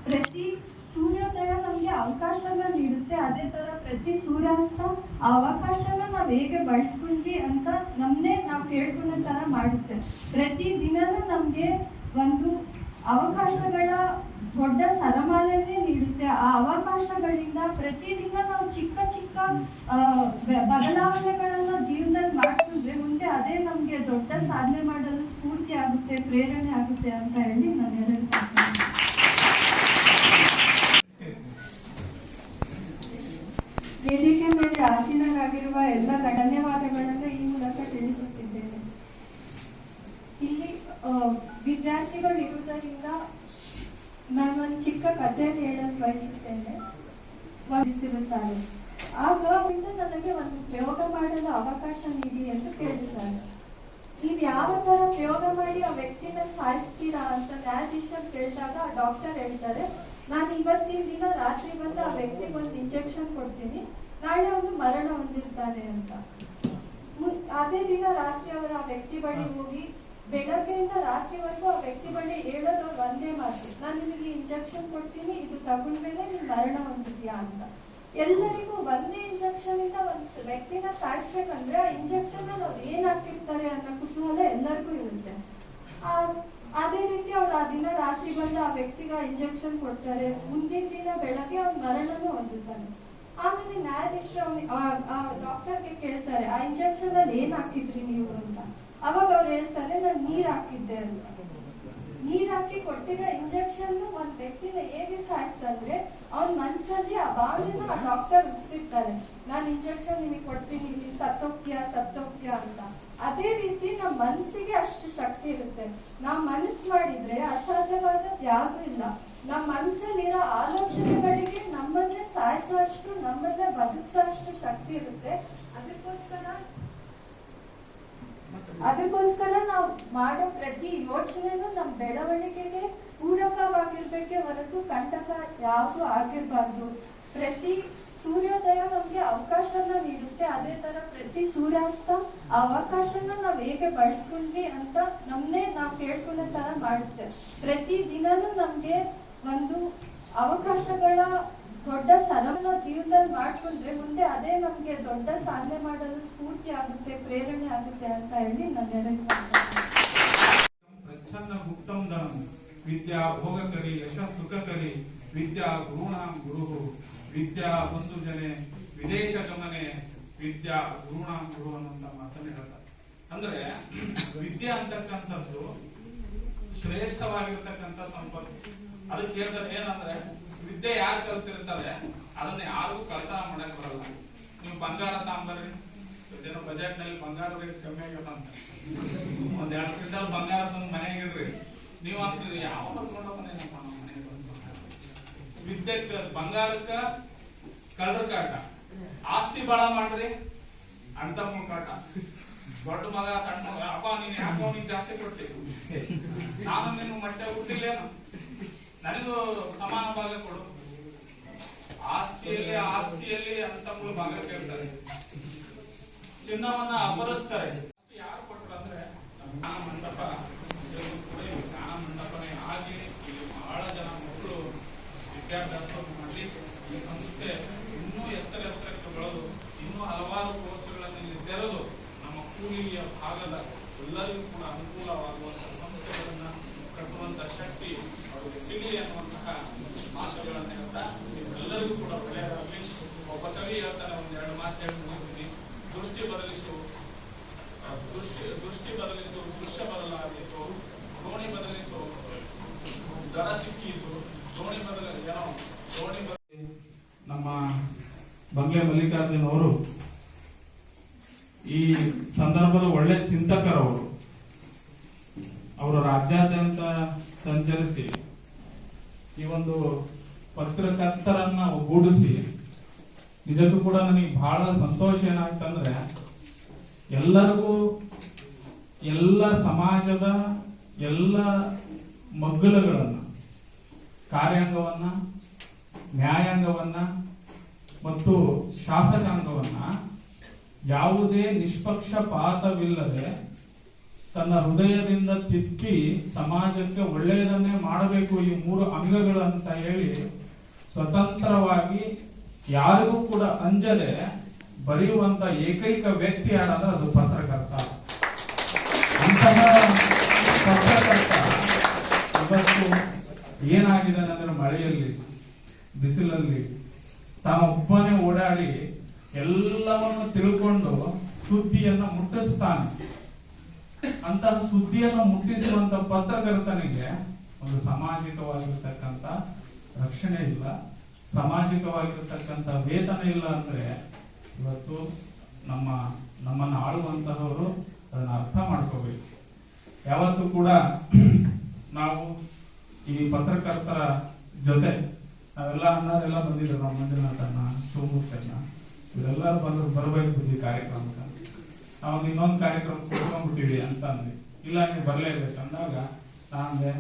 ಪ್ರತಿ ಸೂರ್ಯೋದಯ ನಮಗೆ ಅವಕಾಶನ ನೀಡುತ್ತೆ. ಅದೇ ಥರ ಪ್ರತಿ ಸೂರ್ಯಾಸ್ತ ಆ ಅವಕಾಶನ ನಾವು ಹೇಗೆ ಬಳಸ್ಕೊಂಡ್ವಿ ಅಂತ ನಮ್ಮನ್ನೇ ನಾವು ಕೇಳ್ಕೊಳ್ಳೋ ಥರ ಮಾಡುತ್ತೆ. ಪ್ರತಿ ದಿನನೂ ನಮಗೆ ಒಂದು ಅವಕಾಶಗಳ ದೊಡ್ಡ ಸರಮಾಲೆಯನ್ನೇ ನೀಡುತ್ತೆ. ಆ ಅವಕಾಶಗಳಿಂದ ಪ್ರತಿದಿನ ನಾವು ಚಿಕ್ಕ ಚಿಕ್ಕ ಬದಲಾವಣೆಗಳನ್ನ ಜೀವನದಲ್ಲಿ ಮಾಡ್ಕೊಂಡ್ರೆ ಮುಂದೆ ಅದೇ ನಮಗೆ ದೊಡ್ಡ ಸಾಧನೆ ಮಾಡಲು ಸ್ಫೂರ್ತಿ ಆಗುತ್ತೆ, ಪ್ರೇರಣೆ ಆಗುತ್ತೆ ಅಂತ ಹೇಳಿ ನಾನು ಎರಡು ವೇದಿಕೆ ಮೇಲೆ ಆಸೀನರಾಗಿರುವ ಎಲ್ಲ ಧನ್ಯವಾದಗಳನ್ನ ಈ ಮೂಲಕ ತಿಳಿಸುತ್ತಿದ್ದೇನೆ. ಇಲ್ಲಿ ವಿದ್ಯಾರ್ಥಿಗಳು ಇರುವುದರಿಂದ ನಾನೊಂದು ಚಿಕ್ಕ ಕಥೆಯನ್ನು ಹೇಳಲು ಬಯಸುತ್ತೇನೆ. ವಹಿಸಿರುತ್ತಾರೆ ಆಗ ನನಗೆ ಒಂದು ಪ್ರಯೋಗ ಮಾಡಲು ಅವಕಾಶ ನೀಡಿ ಎಂದು ಕೇಳುತ್ತಾರೆ ನೀವು ಯಾವ ತರ ಪ್ರಯೋಗ ಮಾಡಿ ಆ ವ್ಯಕ್ತಿನ ಸಾಯಿಸ್ತೀರಾ ಅಂತ ನ್ಯಾಯಾಧೀಶ ಕೇಳಿದಾಗ ಆ ಡಾಕ್ಟರ್ ಹೇಳ್ತಾರೆ, ನಾನು ಇವತ್ತಿನ ದಿನ ರಾತ್ರಿ ಬಂದು ಆ ವ್ಯಕ್ತಿಗೆ ಒಂದು ಇಂಜೆಕ್ಷನ್ ಕೊಡ್ತೀನಿ. ನಾಳೆ ಅವನು ಮರಣ ಹೊಂದಿರ್ತಾನೆ ಅಂತ. ಅದೇ ದಿನ ರಾತ್ರಿ ಅವರ ಆ ವ್ಯಕ್ತಿ ಬಳಿ ಹೋಗಿ ಬೆಳಗ್ಗೆಯಿಂದ ರಾತ್ರಿವರೆಗೂ ಆ ವ್ಯಕ್ತಿ ಬಳಿ ಹೇಳೋದು ಒಂದೇ ಮಾತು. ನಾನು ನಿಮಗೆ ಇಂಜೆಕ್ಷನ್ ಕೊಡ್ತೀನಿ ಇದು ತಗೊಂಡ್ಮೇಲೆ ನೀನ್ ಮರಣ ಹೊಂದಿದ್ಯಾ ಅಂತ. ಎಲ್ಲರಿಗೂ ಒಂದೇ ಇಂಜೆಕ್ಷನ್ ಇಂದ ಒಂದ್ ವ್ಯಕ್ತಿನ ಸಾಯಿಸ್ಬೇಕಂದ್ರೆ ಆ ಇಂಜೆಕ್ಷನ್ ಅವ್ರು ಏನ್ ಹಾಕಿರ್ತಾರೆ ಅನ್ನೋ ಕುತೂಹಲ ಎಲ್ಲರಿಗೂ ಇರುತ್ತೆ. ಆ, ಅದೇ ರೀತಿ ಅವ್ರು ಆ ದಿನ ರಾತ್ರಿ ಬಂದು ಆ ವ್ಯಕ್ತಿಗೆ ಇಂಜೆಕ್ಷನ್ ಕೊಡ್ತಾರೆ. ಮುಂದಿನ ದಿನ ಬೆಳಗ್ಗೆ ಅವ್ನ ಮರಣನೂ ಹೊಂದುತ್ತಾನೆ ಆಮೇಲೆ ನ್ಯಾಯಾಧೀಶರು ಆ ಡಾಕ್ಟರ್ಗೆ ಕೇಳ್ತಾರೆ ಆ ಇಂಜೆಕ್ಷನ್ ಅಲ್ಲಿ ಏನ್ ಹಾಕಿದ್ರಿ ನೀವು? ಅಂತ. ಅವಾಗ ಅವ್ರು ಹೇಳ್ತಾರೆ, ನಾನು ನೀರ್ ಹಾಕಿದ್ದೆ ಅಂತ. ನೀರ್ ಹಾಕಿ ಕೊಟ್ಟಿರೋ ಇಂಜೆಕ್ಷನ್ ಒಂದ್ ವ್ಯಕ್ತಿನ ಹೇಗೆ ಸಾಯಿಸ್ತಂದ್ರೆ, ಅವ್ನ ಮನ್ಸಲ್ಲಿ ಆ ಭಾವನೆನ ಆ ಡಾಕ್ಟರ್ ಉಪ್ಸಿರ್ತಾರೆ ನಾನು ಇಂಜೆಕ್ಷನ್ ನಿಮಗೆ ಕೊಡ್ತೀನಿ ನೀನ್ ಸತ್ತೋಗ್ತೀಯ ಸತ್ತೋಗ್ತೀಯ ಅಂತ. ಅದೇ ರೀತಿ ನಮ್ಮ ಮನಸ್ಸಿಗೆ ಅಷ್ಟು ಶಕ್ತಿ ಇರುತ್ತೆ. ನಾವ್ ಮನಸ್ ಮಾಡಿದ್ರೆ ಅಸಾಧ್ಯವಾದದ್ದು ಯಾವ್ದು ಇಲ್ಲ. ನಮ್ಮ ಮನಸ್ಸಲ್ಲಿರೋ ಆಲೋಚನೆಗಳಿಗೆ ನಮ್ಮನ್ನೇ ಸಾಯಿಸುವಷ್ಟು ನಮ್ಮನ್ನೇ ಬದುಕಿಸುವಷ್ಟು ಶಕ್ತಿ ಇರುತ್ತೆ. ಅದಕ್ಕೋಸ್ಕರ ಅದಕ್ಕೋಸ್ಕರ ನಾವು ಮಾಡೋ ಪ್ರತಿ ಯೋಚನೆನೂ ನಮ್ಮ ಬೆಳವಣಿಗೆಗೆ ಪೂರಕವಾಗಿರ್ಬೇಕೆ ಹೊರತು ಕಂಟಕ ಯಾವುದು ಆಗಿರ್ಬಾರ್ದು. ಪ್ರತಿ ಸೂರ್ಯೋದಯ ನಮ್ಗೆ ಅವಕಾಶನ ನೀಡುತ್ತೆ, ಅದೇ ತರ ಪ್ರತಿ ಸೂರ್ಯಾಸ್ತ ಆ ಅವಕಾಶನ ನಾವ್ ಹೇಗೆ ಬಳಸ್ಕೊಂಡ್ವಿ ಅಂತ ನಮ್ನೇ ನಾವ್ ಕೇಳ್ಕೊಳ್ಳೋ ತರ ಮಾಡುತ್ತೆ. ಪ್ರತಿ ದಿನನೂ ನಮ್ಗೆ ಒಂದು ಅವಕಾಶಗಳ ದೊಡ್ಡ ಸರಳ ಜೀವನದಲ್ಲಿ ಮಾಡ್ಕೊಂಡ್ರೆ ಮುಂದೆ ಅದೇ ನಮ್ಗೆ ದೊಡ್ಡ ಸಾಧನೆ ಮಾಡಲು ಸ್ಫೂರ್ತಿ ಆಗುತ್ತೆ, ಪ್ರೇರಣೆ ಆಗುತ್ತೆ ಅಂತ ಹೇಳಿ ನಾನು ಎರಡು ಪ್ರಚ್ಛನ್ನ ಗುಪ್ತಂ ಧನಂ ವಿದ್ಯಾ ಭೋಗಕರಿ ಯಶಸ್ಸುಖಕರಿ ವಿದ್ಯಾ ಗುರುಣಾಂ ಗುರು ವಿದ್ಯಾ ಬಂಧು ಜನೆ, ವಿದೇಶ ಗಮನೆ, ವಿದ್ಯಾ ಗುರುಣಾಂ ಗುರು ಅನ್ನುವಂತ ಮಾತನ್ನ ಹೇಳ್ತಾರೆ. ಅಂದ್ರೆ ವಿದ್ಯೆ ಅಂತಕ್ಕಂಥದ್ದು ಶ್ರೇಷ್ಠವಾಗಿರ್ತಕ್ಕಂಥ ಸಂಪತ್ತು. ಅದಕ್ಕೆ ಹೇಳ್ತಾರೆ ಏನಂದ್ರೆ ವಿದ್ಯೆ ಯಾರು ಕಲ್ತಿರ್ತಾರೆ ಅದನ್ನ ಯಾರಿಗೂ ಕಳ್ತನ ಮಾಡಕ್ ಬರಲ್ಲ. ನೀವು ಬಂಗಾರ ತಾಂಬರ್ರಿ. ಏನೋ ಬಜೆಟ್ನಲ್ಲಿ ಬಂಗಾರ ರೇಟ್ ಕಮ್ಮಿ ಆಗ್ಯದ ಅಂತ. ಒಂದ್ ಎರಡು ಕ್ವಿಂಟಲ್ ಬಂಗಾರ ತಂದು ಮನೆಗೆ ಇಡ್ರಿ. ನೀವು ಅಂತೀರಿ ಯಾವ ತಗೊಂಡ ಮನೆಯಪ್ಪ ನಮ್ಮ ಮನೆಗೆ ಬಂದು ಬಂಗಾರ? ವಿದ್ಯೆಕ್ಕ, ಬಂಗಾರಕ್ಕ ಕಳ್ರ ಕಾಟ. ಆಸ್ತಿ ಬಾಳ ಮಾಡ್ರಿ ಅಂತ ಕಾಟ. ದೊಡ್ಡ ಮಗ, ಸಣ್ಣ ಮಗ, ಅಪ್ಪ, ನೀನ್ ಯಾಕೋ ನೀನ್ ಜಾಸ್ತಿ ಕೊಡ್ತೀವಿ ನಾನು ನಿನ್ನ ಮಟ್ಟೆ ಹುಟ್ಟಿಲ್ಲೇನು? ನನಗೂ ಸಮಾನ ಭಾಗ ಕೊಡು. ಆಸ್ತಿಯಲ್ಲಿ ಆಸ್ತಿಯಲ್ಲಿ ಅಂತ ಭಾಗ ಕೇಳ್ತಾರೆ. ಚಿನ್ನವನ್ನ ಅಪರಿಸ್ತಾರೆ ಯಾರು ಅಂದ್ರೆ ಜ್ಞಾನ ಮಂಟಪ ಮಂಟಪನೇ ಆಗಿ ಇಲ್ಲಿ ಬಹಳ ಜನ ಮಕ್ಕಳು ವಿದ್ಯಾಭ್ಯಾಸ ಮಾಡಲಿ ಈ ಸಂಸ್ಥೆ ಇನ್ನೂ ಎತ್ತರ ಎತ್ತರಕ್ಕೆ ಬೆಳೆದು, ಇನ್ನೂ ಹಲವಾರು ಕೋರ್ಸ್ಗಳನ್ನು ಇಲ್ಲಿ ತೆರೆದು, ನಮ್ಮ ಕೂಲಿಯ ಭಾಗದ ಎಲ್ಲರಿಗೂ ಕೂಡ ಅನುಕೂಲವಾಗುವಂತಹ ಸಂಸ್ಥೆಗಳನ್ನ ಕಟ್ಟುವಂತ ಶಕ್ತಿ ಸಿಗಲಿ ಅನ್ನುವಂತಹ ಮಾತುಗಳನ್ನು ಹೇಳ್ತಾ ಎಲ್ಲರಿಗೂ ಕೂಡ ಒಳ್ಳೆಯದಾಗಲಿ. ಒಬ್ಬ ಕವಿ ಹೇಳ್ತಾನೆ ಒಂದೆರಡು ಮಾತು ಹೇಳಿ ಮುಗಿಸ್ತೀನಿ. ದೃಷ್ಟಿ ಬದಲಿಸು ದೃಷ್ಟಿ ದೃಷ್ಟಿ ಬದಲಿಸು, ದೃಶ್ಯ ಬದಲಾಗಿತ್ತು ದೋಣಿ ಬದಲಿಸು. ದರ ಸಿಕ್ಕಿತು ದೋಣಿ ಬದಲ, ಏನೋ ದೋಣಿ ಬದಲಿ ನಮ್ಮ ಬಂಗ್ಲೆ ಮಲ್ಲಿಕಾರ್ಜುನ್ ಅವರು ಈ ಸಂದರ್ಭದ ಒಳ್ಳೆ ಚಿಂತಕರವರು. ಅವರು ರಾಜ್ಯಾದ್ಯಂತ ಸಂಚರಿಸಿ ಈ ಒಂದು ಪತ್ರಕರ್ತರನ್ನ ಒಗ್ಗೂಡಿಸಿ, ನಿಜಕ್ಕೂ ಕೂಡ ನನಗೆ ಬಹಳ ಸಂತೋಷ ಏನಾಗ್ತಂದ್ರೆ ಎಲ್ಲರಿಗೂ ಎಲ್ಲ ಸಮಾಜದ ಎಲ್ಲ ಮಗ್ಗಲುಗಳನ್ನ, ಕಾರ್ಯಾಂಗವನ್ನ, ನ್ಯಾಯಾಂಗವನ್ನ ಮತ್ತು ಶಾಸಕಾಂಗವನ್ನ ಯಾವುದೇ ನಿಷ್ಪಕ್ಷಪಾತವಿಲ್ಲದೆ ತನ್ನ ಹೃದಯದಿಂದ ತಿದ್ದಿ ಸಮಾಜಕ್ಕೆ ಒಳ್ಳೆಯದನ್ನೇ ಮಾಡಬೇಕು ಈ ಮೂರು ಅಂಗಗಳಂತ ಹೇಳಿ ಸ್ವತಂತ್ರವಾಗಿ ಯಾರಿಗೂ ಕೂಡ ಅಂಜದೆ ಬರೆಯುವಂತ ಏಕೈಕ ವ್ಯಕ್ತಿ ಯಾರಂದ್ರೆ ಅದು ಪತ್ರಕರ್ತ. ಅಂತಹ ಪತ್ರಕರ್ತ ಇವತ್ತು ಏನಾಗಿದೆ ಅಂದ್ರೆ ಮಳೆಯಲ್ಲಿ, ಬಿಸಿಲಲ್ಲಿ ತಾನೊಬ್ಬನೇ ಓಡಾಡಿ ಎಲ್ಲವನ್ನು ತಿಳ್ಕೊಂಡು ಸುದ್ದಿಯನ್ನ ಮುಟ್ಟಿಸ್ತಾನೆ. ಅಂತಹ ಸುದ್ದಿಯನ್ನು ಮುಟ್ಟಿಸುವಂತ ಪತ್ರಕರ್ತನಿಗೆ ಒಂದು ಸಾಮಾಜಿಕವಾಗಿರ್ತಕ್ಕಂತ ರಕ್ಷಣೆ ಇಲ್ಲ, ಸಾಮಾಜಿಕವಾಗಿರ್ತಕ್ಕಂತ ವೇತನ ಇಲ್ಲ ಅಂದ್ರೆ ಇವತ್ತು ನಮ್ಮ, ನಮ್ಮನ್ನ ಆಳುವಂತಹವರು ಅದನ್ನ ಅರ್ಥ ಮಾಡ್ಕೋಬೇಕು. ಯಾವತ್ತೂ ಕೂಡ ನಾವು ಈ ಪತ್ರಕರ್ತರ ಜೊತೆ ನಾವೆಲ್ಲ ಅಣ್ಣರೆಲ್ಲ ಬಂದಿದ್ರು, ನಮ್ಮ ಮಂಜುನಾಥ್ ಅಣ್ಣ ಶಿವಮೂರ್ತಣ್ಣ ಇವರೆಲ್ಲರೂ ಬಂದು ಬರಬೇಕು ಈ ಕಾರ್ಯಕ್ರಮಕ್ಕೆ. ನಾವು ಇನ್ನೊಂದು ಕಾರ್ಯಕ್ರಮ ಕೂತ್ಕೊಂಡ್ಬಿಟ್ಟಿವಿ ಅಂತ ಅಂದ್ವಿ. ಇಲ್ಲ, ನೀವು ಬರ್ಲೇಬೇಕು ಅಂದಾಗ ನಾಂದೆ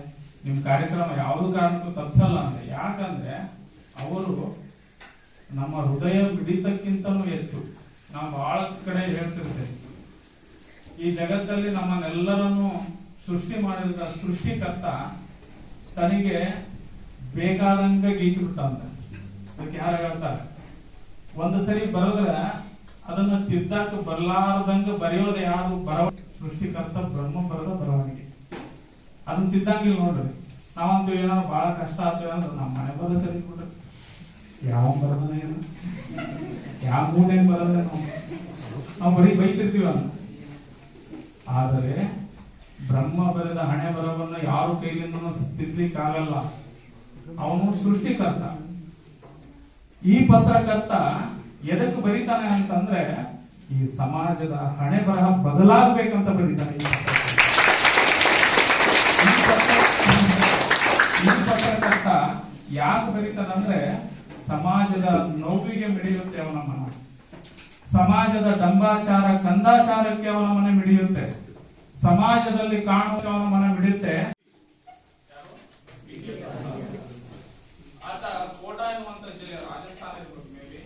ನಿಮ್ ಕಾರ್ಯಕ್ರಮ ಯಾವುದು ಕಾರಣಕ್ಕೂ ತಪ್ಸಲ್ಲ ಅಂದೆ. ಯಾಕಂದ್ರೆ ಅವರು ನಮ್ಮ ಹೃದಯ ಬಿಡಿತಕ್ಕಿಂತಲೂ ಹೆಚ್ಚು. ನಾವು ಬಹಳ ಕಡೆ ಹೇಳ್ತಿರ್ತೇವೆ. ಈ ಜಗತ್ತಲ್ಲಿ ನಮ್ಮನ್ನೆಲ್ಲರನ್ನು ಸೃಷ್ಟಿ ಮಾಡಿದ ಸೃಷ್ಟಿಕರ್ತ ತನಗೆ ಬೇಕಾದಂಗ ಗೀಚಿಬಿಟ್ಟಂತ ಅದಕ್ಕೆ ಯಾರು ಹೇಳ್ತಾರೆ? ಒಂದು ಸರಿ ಬರೆದ್ರೆ ಅದನ್ನ ತಿದ್ದಾಕ ಬರ್ಲಾರ್ದಂಗ ಬರೆಯೋದ ಯಾರು ಬರವ ಸೃಷ್ಟಿಕರ್ತ ಬ್ರಹ್ಮ ಬರದ ಬರವಣಿಗೆ. ಅದನ್ನ ತಿದ್ದಂಗಿಲ್ಲ ನೋಡ್ರಿ. ನಾವಂತೂ ಏನೋ ಬಹಳ ಕಷ್ಟ ಆಗ್ತೇವೆ ಅಂದ್ರೆ ನಮ್ಮ ಮನೆ ಬರ ಸರಿ ಬಿಡ್ರಿ ಯಾವ ಬರದನ ಏನು? ಯಾವ ಮೂನೇನ್ ಬರಲ್ಲ ನಾವು. ನಾವು ಬರೀ ಬೈತಿರ್ತೀವ ಆದರೆ ಬ್ರಹ್ಮ ಬರೆದ ಹಣೆ ಬರವನ್ನ ಯಾರು ಕೈಲಿಂದ ತಿದ್ಲಿಕ್ಕಾಗಲ್ಲ ಅವನು ಸೃಷ್ಟಿಕರ್ತ. ಈ ಪತ್ರಕರ್ತ ಎದಕ್ಕೆ ಬರೀತಾನೆ ಅಂತಂದ್ರೆ, ಈ ಸಮಾಜದ ಹಣೆ ಬರಹ ಬದಲಾಗಬೇಕಂತ ಬರೀತಾನೆ. ಈ ಪತ್ರಕರ್ತ. ಯಾಕೆ ಬರೀತಾನಂದ್ರೆ, ಸಮಾಜದ ನೋವಿಗೆ ಮಿಡಿಯುತ್ತೆ ಅವನ ಮನ. ಸಮಾಜದ ಡಂಬಾಚಾರ ಕಂದಾಚಾರಕ್ಕೆ ಅವನ ಮನೆ ಮಿಡಿಯುತ್ತೆ. ಸಮಾಜದಲ್ಲಿ ಕಾಣುವ ಅವನ ಮನ ಮಿಡಿಯುತ್ತೆ ಆತ ಕೋಟಾ ಎನ್ನುವಂತ ಜಿಲ್ಲೆ ರಾಜಸ್ಥಾನ ಇರ್ಬೇಕು ಮೇಬಿ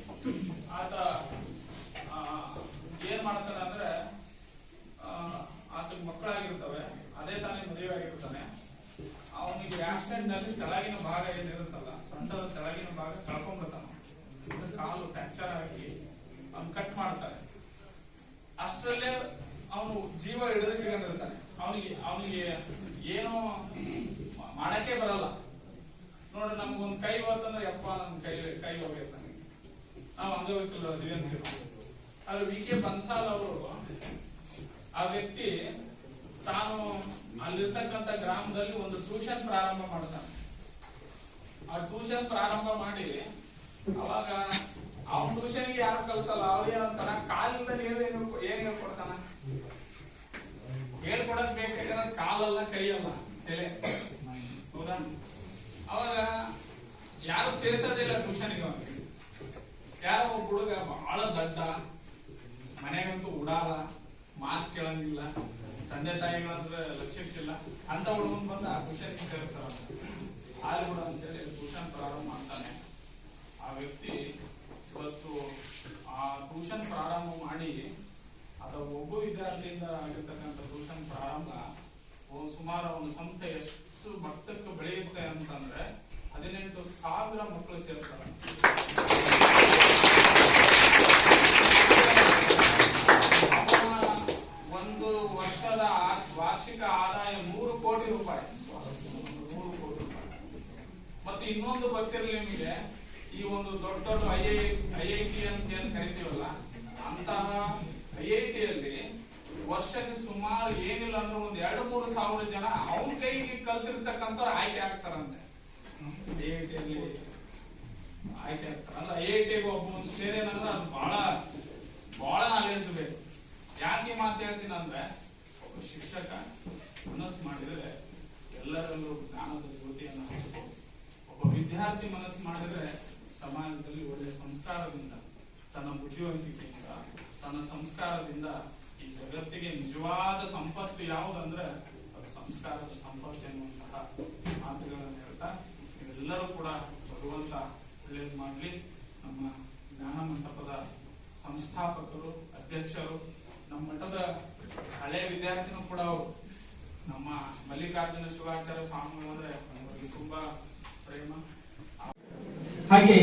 ಆತ ಆ, ಏನ್ ಮಾಡ್ತಾನೆ ಅಂದ್ರೆ ಆ, ಆತನ ಮಕ್ಕಳಾಗಿರ್ತವೆ ಅದೇ ತಾನೇ ಮದುವೆ ಆಗಿರ್ತಾನೆ ಅವನಿಗೆ ಆಕ್ಸಿಡೆಂಟ್ನಲ್ಲಿ ಕೆಳಗಿನ ಭಾಗ ಏನಿರುತ್ತಲ್ಲ, ಸೊಂಟದ ಕೆಳಗಿನ ಭಾಗ ಕಳ್ಕೊಂಡ್ಬಿಡ್ತಾನ. ಕಾಲು ಫ್ರಾಕ್ಚರ್ ಆಗಿ ಅವ್ನು ಕಟ್ ಮಾಡ್ತಾರೆ ಅಷ್ಟರಲ್ಲೇ ಅವನು ಜೀವ ಹಿಡಿದಿರ್ತಾನೆ ಅವನಿಗೆ ಅವನಿಗೆ ಏನೋ ಮಾಡಕ್ಕೆ ಬರಲ್ಲ. ನೋಡ್ರಿ ನಮ್ಗೊಂದು ಕೈ ಹೋತಂದ್ರೆ ಯಪ್ಪ ನಮ್ ಕೈ ಕೈ ಹೋಗೈತೆ ನನಗೆ ನಾವು ಅಂಗವಿಕಲ ಅದೀವಿ ಅಂತ. ಆದ್ರೆ ವಿ ಕೆ ಬನ್ಸಾಲ್ ಅವರು ಆ ವ್ಯಕ್ತಿ ತಾನು ಅಲ್ಲಿರ್ತಕ್ಕಂಥ ಗ್ರಾಮದಲ್ಲಿ ಒಂದು ಟ್ಯೂಷನ್ ಪ್ರಾರಂಭ ಮಾಡ್ತಾನೆ ಆ ಟ್ಯೂಷನ್ ಪ್ರಾರಂಭ ಮಾಡಿ, ಅವಾಗ ಅವನ ಟ್ಯೂಷನ್ಗೆ ಯಾರು ಕಲ್ಸಲ್ಲ ಅವ್ರು ಏನಂತಾರ ಕಾಲಿಂದ ಏನು ಏನ್ ಹೇಳ್ಕೊಡ್ತಾನ? ಹೇಳ್ಕೊಡಕ್ ಬೇಕಾಗಿರೋ ಕಾಲಲ್ಲ, ಕೈಯಲ್ಲ. ತಲೆ ಹೌದಾ? ಅವಾಗ ಯಾರು ಸೇರಿಸೋದಿಲ್ಲ ಟ್ಯೂಷನ್ಗೆ ಅವನಿಗೆ ಯಾರೋ ಒಬ್ಬ ಹುಡುಗ ಬಹಳ ದಡ್ಡ, ಮನೆಗಂತೂ ಉಡಾಲ, ಮಾತು ಕೇಳಂಗಿಲ್ಲ. ತಂದೆ ತಾಯಿಗಳಂದ್ರೆ ಲಕ್ಷ್ಯಕ್ಕಿಲ್ಲ ಅಂತ ಹುಡುಗನ್ ಬಂದ ಆ ಖುಷಿಯನ್ನು ಸೇರಿಸ್ತಾರ ಆದ್ರೆ ಕೂಡ ಅಂತೇಳಿ ಟ್ಯೂಷನ್ ಪ್ರಾರಂಭ ಮಾಡ್ತಾನೆ. ಆ ವ್ಯಕ್ತಿ ಇವತ್ತು ಆ ಟ್ಯೂಷನ್ ಪ್ರಾರಂಭ ಮಾಡಿ ಅದ ಒಬ್ಬ ವಿದ್ಯಾರ್ಥಿಯಿಂದ ಆಗಿರ್ತಕ್ಕಂಥ ಟ್ಯೂಷನ್ ಪ್ರಾರಂಭ ಸುಮಾರು ಒಂದು ಸಂಸ್ಥೆ ಎಷ್ಟು ಮಟ್ಟಕ್ಕೆ ಬೆಳೆಯುತ್ತೆ ಅಂತಂದ್ರೆ, ಹದಿನೆಂಟು ಸಾವಿರ ಮಕ್ಕಳು ಸೇರ್ತಾರೆ ಅವನ ಒಂದು ವರ್ಷದ ಆ- ವಾರ್ಷಿಕ ಆದಾಯ ಮೂರು ಕೋಟಿ ರೂಪಾಯಿ ಮೂರು ಕೋಟಿ ರೂಪಾಯಿ ಮತ್ತೆ ಇನ್ನೊಂದು ಗೊತ್ತಿರಲಿ ನಿಮಗೆ ಈ ಒಂದು ದೊಡ್ಡ ದೊಡ್ಡ I I I I T ಅಂತ ಏನ್ ಕರಿತೀವಲ್ಲ, ಅಂತಹ ಐ ಐ ಟಿಯಲ್ಲಿ ವರ್ಷಕ್ಕೆ ಸುಮಾರು ಏನಿಲ್ಲ ಅಂದ್ರೆ ಒಂದ್ ಎರಡು ಮೂರು ಸಾವಿರ ಜನ ಅವನ ಕೈಗೆ ಕಲ್ತಿರ್ತಕ್ಕಂಥವ್ರು ಆಯ್ಕೆ ಆಗ್ತಾರಂತೆ. ಐ ಐ ಟಿಯಲ್ಲಿ ಆಯ್ಕೆ ಆಗ್ತಾರಲ್ಲ, ಐ ಐ ಟಿಗೆ ಒಬ್ಬ ಒಂದು ಸೇರೇನಂದ್ರೆ ಅದು ಬಹಳ ಬಹಳ ನಾಲೆಡ್ಜ್ ಬೇಕು. ಯಾಕೆ ಮಾತು ಹೇಳ್ತೀನಿ ಅಂದ್ರೆ, ಒಬ್ಬ ಶಿಕ್ಷಕ ಮನಸ್ಸು ಮಾಡಿದ್ರೆ ಎಲ್ಲರಲ್ಲೂ ಜ್ಞಾನದ ಜ್ಯೋತಿಯನ್ನು ಹಚ್ಚಬಹುದು ಒಬ್ಬ ವಿದ್ಯಾರ್ಥಿ ಮನಸ್ಸು ಮಾಡಿದ್ರೆ ಸಮಾಜದಲ್ಲಿ ಒಳ್ಳೆಯ ಸಂಸ್ಕಾರದಿಂದ ತನ್ನ ಬುದ್ಧಿವಂತಿಕೆಯಿಂದ ತನ್ನ ಸಂಸ್ಕಾರದಿಂದ ಈ ಜಗತ್ತಿಗೆ ನಿಜವಾದ ಸಂಪತ್ತು ಯಾವುದಂದ್ರೆ ಅದು ಸಂಸ್ಕಾರದ ಸಂಪತ್ತು ಎನ್ನುವಂತಹ ಮಾತುಗಳನ್ನು ಹೇಳ್ತಾ, ನೀವೆಲ್ಲರೂ ಕೂಡ ಭಗವಂತ ಒಳ್ಳೆಯದು ಮಾಡಲಿ. ನಮ್ಮ ಜ್ಞಾನ ಮಂಟಪದ ಸಂಸ್ಥಾಪಕರು, ಅಧ್ಯಕ್ಷರು, ನಮ್ಮ ಮಠದ ಹಳೆ ವಿದ್ಯಾರ್ಥಿನೂ ಕೂಡ ಅವರು. ನಮ್ಮ ಮಲ್ಲಿಕಾರ್ಜುನ ಶಿವಾಚಾರ್ಯ ಸ್ವಾಮಿಗಳು ಅಂದ್ರೆ ಅವರಿಗೆ ತುಂಬಾ ಹಾಗೆ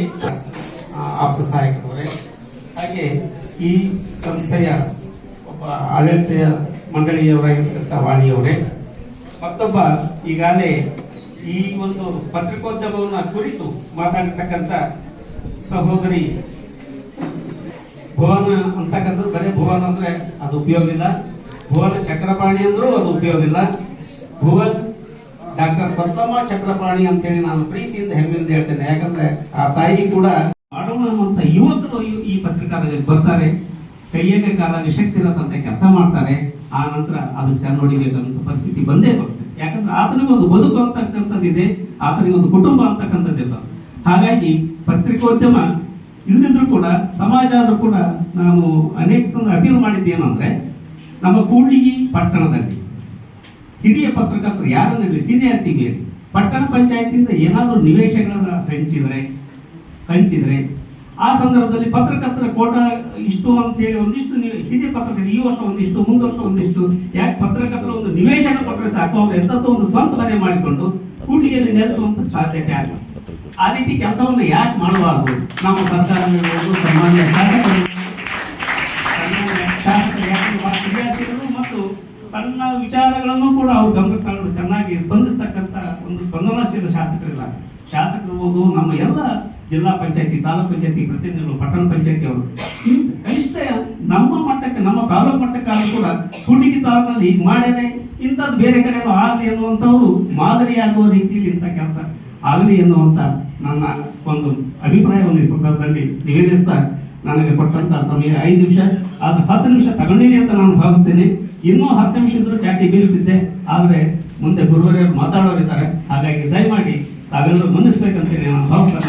ಆಪ್ತ ಸಹಾಯಕರವರೇ ಹಾಗೆ ಈ ಸಂಸ್ಥೆಯ ಒಬ್ಬ ಆಡಳಿತ ಮಂಡಳಿಯವರಾಗಿರ್ತಕ್ಕಂಥ ವಾಣಿಯವರೇ ಮತ್ತೊಬ್ಬ ಈಗಾಗಲೇ ಈ ಒಂದು ಪತ್ರಿಕೋದ್ಯಮವನ್ನು ಕುರಿತು ಮಾತಾಡಿರ್ತಕ್ಕಂಥ ಸಹೋದರಿ ಭುವನ ಅಂತಕ್ಕಂಥದ್ದು, ಬರೀ ಭುವನ್ ಅಂದ್ರೆ ಅದು ಉಪಯೋಗ ಇಲ್ಲ. ಭುವನ ಚಕ್ರಪಾಣಿ ಅಂದ್ರೂ ಅದು ಉಪಯೋಗ ಇಲ್ಲ. ಭುವನ್ ಡಾಕ್ಟರ್ ಬಸಮ್ಮ ಚಕ್ರಪಾಣಿ ಅಂತ ಹೇಳಿ ನಾನು ಪ್ರೀತಿಯಿಂದ ಹೆಮ್ಮೆಯಿಂದ ಹೇಳ್ತೇನೆ. ಯಾಕಂದ್ರೆ ಆ ತಾಯಿ ಕೂಡ ಮಾಡೋಣ ಅನ್ನುವಂತ ಯುವಕರು ಈ- ಪತ್ರಿಕಾದಲ್ಲಿ ಬರ್ತಾರೆ. ಕೈಯಕ್ಕೆ ಕಾಲಾಗಿ ಶಕ್ತಿ ಇರತ್ತಂತೆ ಕೆಲಸ ಮಾಡ್ತಾರೆ. ಆ ನಂತರ ಸಣ್ಣ ಹೊಡಿಬೇಕಂತ ಪರಿಸ್ಥಿತಿ ಬಂದೇ ಬರುತ್ತೆ. ಯಾಕಂದ್ರೆ ಆತನಿಗೆ ಒಂದು ಬದುಕು ಅಂತಕ್ಕಂಥದ್ದಿದೆ ಆತನಿಗೆ ಒಂದು ಕುಟುಂಬ ಅಂತಕ್ಕಂಥದ್ದು ಇರ್ತದೆ ಹಾಗಾಗಿ ಪತ್ರಿಕೋದ್ಯಮ ಇಲ್ಲದಿದ್ರು ಕೂಡ, ಸಮಾಜ ಆದ್ರೂ ಕೂಡ ನಾನು ಅನೇಕ ಅಪೀಲ್ ಮಾಡಿದ್ದೇನಂದ್ರೆ, ನಮ್ಮ ಕೂಡ್ಲಿಗಿ ಪಟ್ಟಣದಲ್ಲಿ ಹಿರಿಯ ಪತ್ರಕರ್ತರು ಯಾರನ್ನಿರಲಿ ಸೀನಿಯಾರಿಟಿ ಬೇರೆ ಪಟ್ಟಣ ಪಂಚಾಯತಿಯಿಂದ ಏನಾದರೂ ನಿವೇಶಗಳನ್ನ ಹಂಚಿದ್ರೆ ಹಂಚಿದ್ರೆ, ಆ ಸಂದರ್ಭದಲ್ಲಿ ಪತ್ರಕರ್ತರ ಕೋಟ ಇಷ್ಟು ಅಂತೇಳಿ ಒಂದಿಷ್ಟು ನೀವು ಹಿರಿಯ ಪತ್ರಕರ್ತರು ಈ ವರ್ಷ ಒಂದಿಷ್ಟು, ಮುಂದೆ ವರ್ಷ ಒಂದಿಷ್ಟು, ಯಾಕೆ ಪತ್ರಕರ್ತರು ಒಂದು ನಿವೇಶನ ಕೊಟ್ಟರೆ ಸಾಕು? ಅವರು ಎಂಥದ್ದು ಒಂದು ಸ್ವಂತ ಮನೆ ಮಾಡಿಕೊಂಡು ಕೂಟಿಗೆಯಲ್ಲಿ ನೆಲೆಸುವಂತ ಸಾಧ್ಯತೆ ಆಗ ಆ ರೀತಿ ಕೆಲಸವನ್ನು ಯಾಕೆ ಮಾಡಬಾರ್ದು? ನಮ್ಮ ಸರ್ಕಾರ ಸಣ್ಣ ವಿಚಾರಗಳನ್ನು ಕೂಡ ಅವ್ರು ಗಮನಕ್ಕೆ ಚೆನ್ನಾಗಿ ಸ್ಪಂದಿಸ್ತಕ್ಕಂಥ ಒಂದು ಸ್ಪಂದನಾಶೀಲ ಶಾಸಕರಿಲ್ಲ. ಶಾಸಕರು ನಮ್ಮ ಎಲ್ಲ ಜಿಲ್ಲಾ ಪಂಚಾಯತಿ, ತಾಲೂಕ್ ಪಂಚಾಯತಿ, ಪ್ರತಿನಿಧಿಗಳು, ಪಟ್ಟಣ ಪಂಚಾಯತಿ ಅವರು. ಕನಿಷ್ಠ ನಮ್ಮ ಮಟ್ಟಕ್ಕೆ, ನಮ್ಮ ತಾಲೂಕು ಮಟ್ಟಕ್ಕಾದ್ರೂ ಕೂಡ ಕೂಟಿಗಿ ತಾಲೂಕಿನಲ್ಲಿ ಈಗ ಮಾಡ್ಯಾರೆ, ಇಂಥದ್ದು ಬೇರೆ ಕಡೆ ಆಗಲಿ ಎನ್ನುವಂಥವ್ರು ಮಾದರಿಯಾಗುವ ರೀತಿಯಲ್ಲಿ ಇಂಥ ಕೆಲಸ ಆಗಲಿ ಎನ್ನುವಂಥ ನನ್ನ ಒಂದು ಅಭಿಪ್ರಾಯವನ್ನು ಈ ಸಂದರ್ಭದಲ್ಲಿ ನಿವೇದಿಸ್ತಾ ನನಗೆ ಕೊಟ್ಟಂಥ ಸಮಯ ಐದು ನಿಮಿಷ. ಆದ್ರೆ ಹತ್ತು ನಿಮಿಷ ತಗೊಂಡಿನಿ ಅಂತ ನಾನು ಭಾವಿಸ್ತೇನೆ. ಇನ್ನೂ ಹತ್ತು ನಿಮಿಷ ಇದ್ರೂ ಚಾಟಿ ಬೀಳ್ತಿದ್ದೆ. ಆದರೆ ಮುಂದೆ ಗುರುವರೇ ಮಾತಾಡೋರಿದ್ದಾರೆ. ಹಾಗಾಗಿ ದಯಮಾಡಿ ತಾವೆಲ್ಲರೂ ಮನ್ನಿಸ್ಬೇಕಂತೇಳಿ ನಾನು ಭಾವಿಸ್ತಾ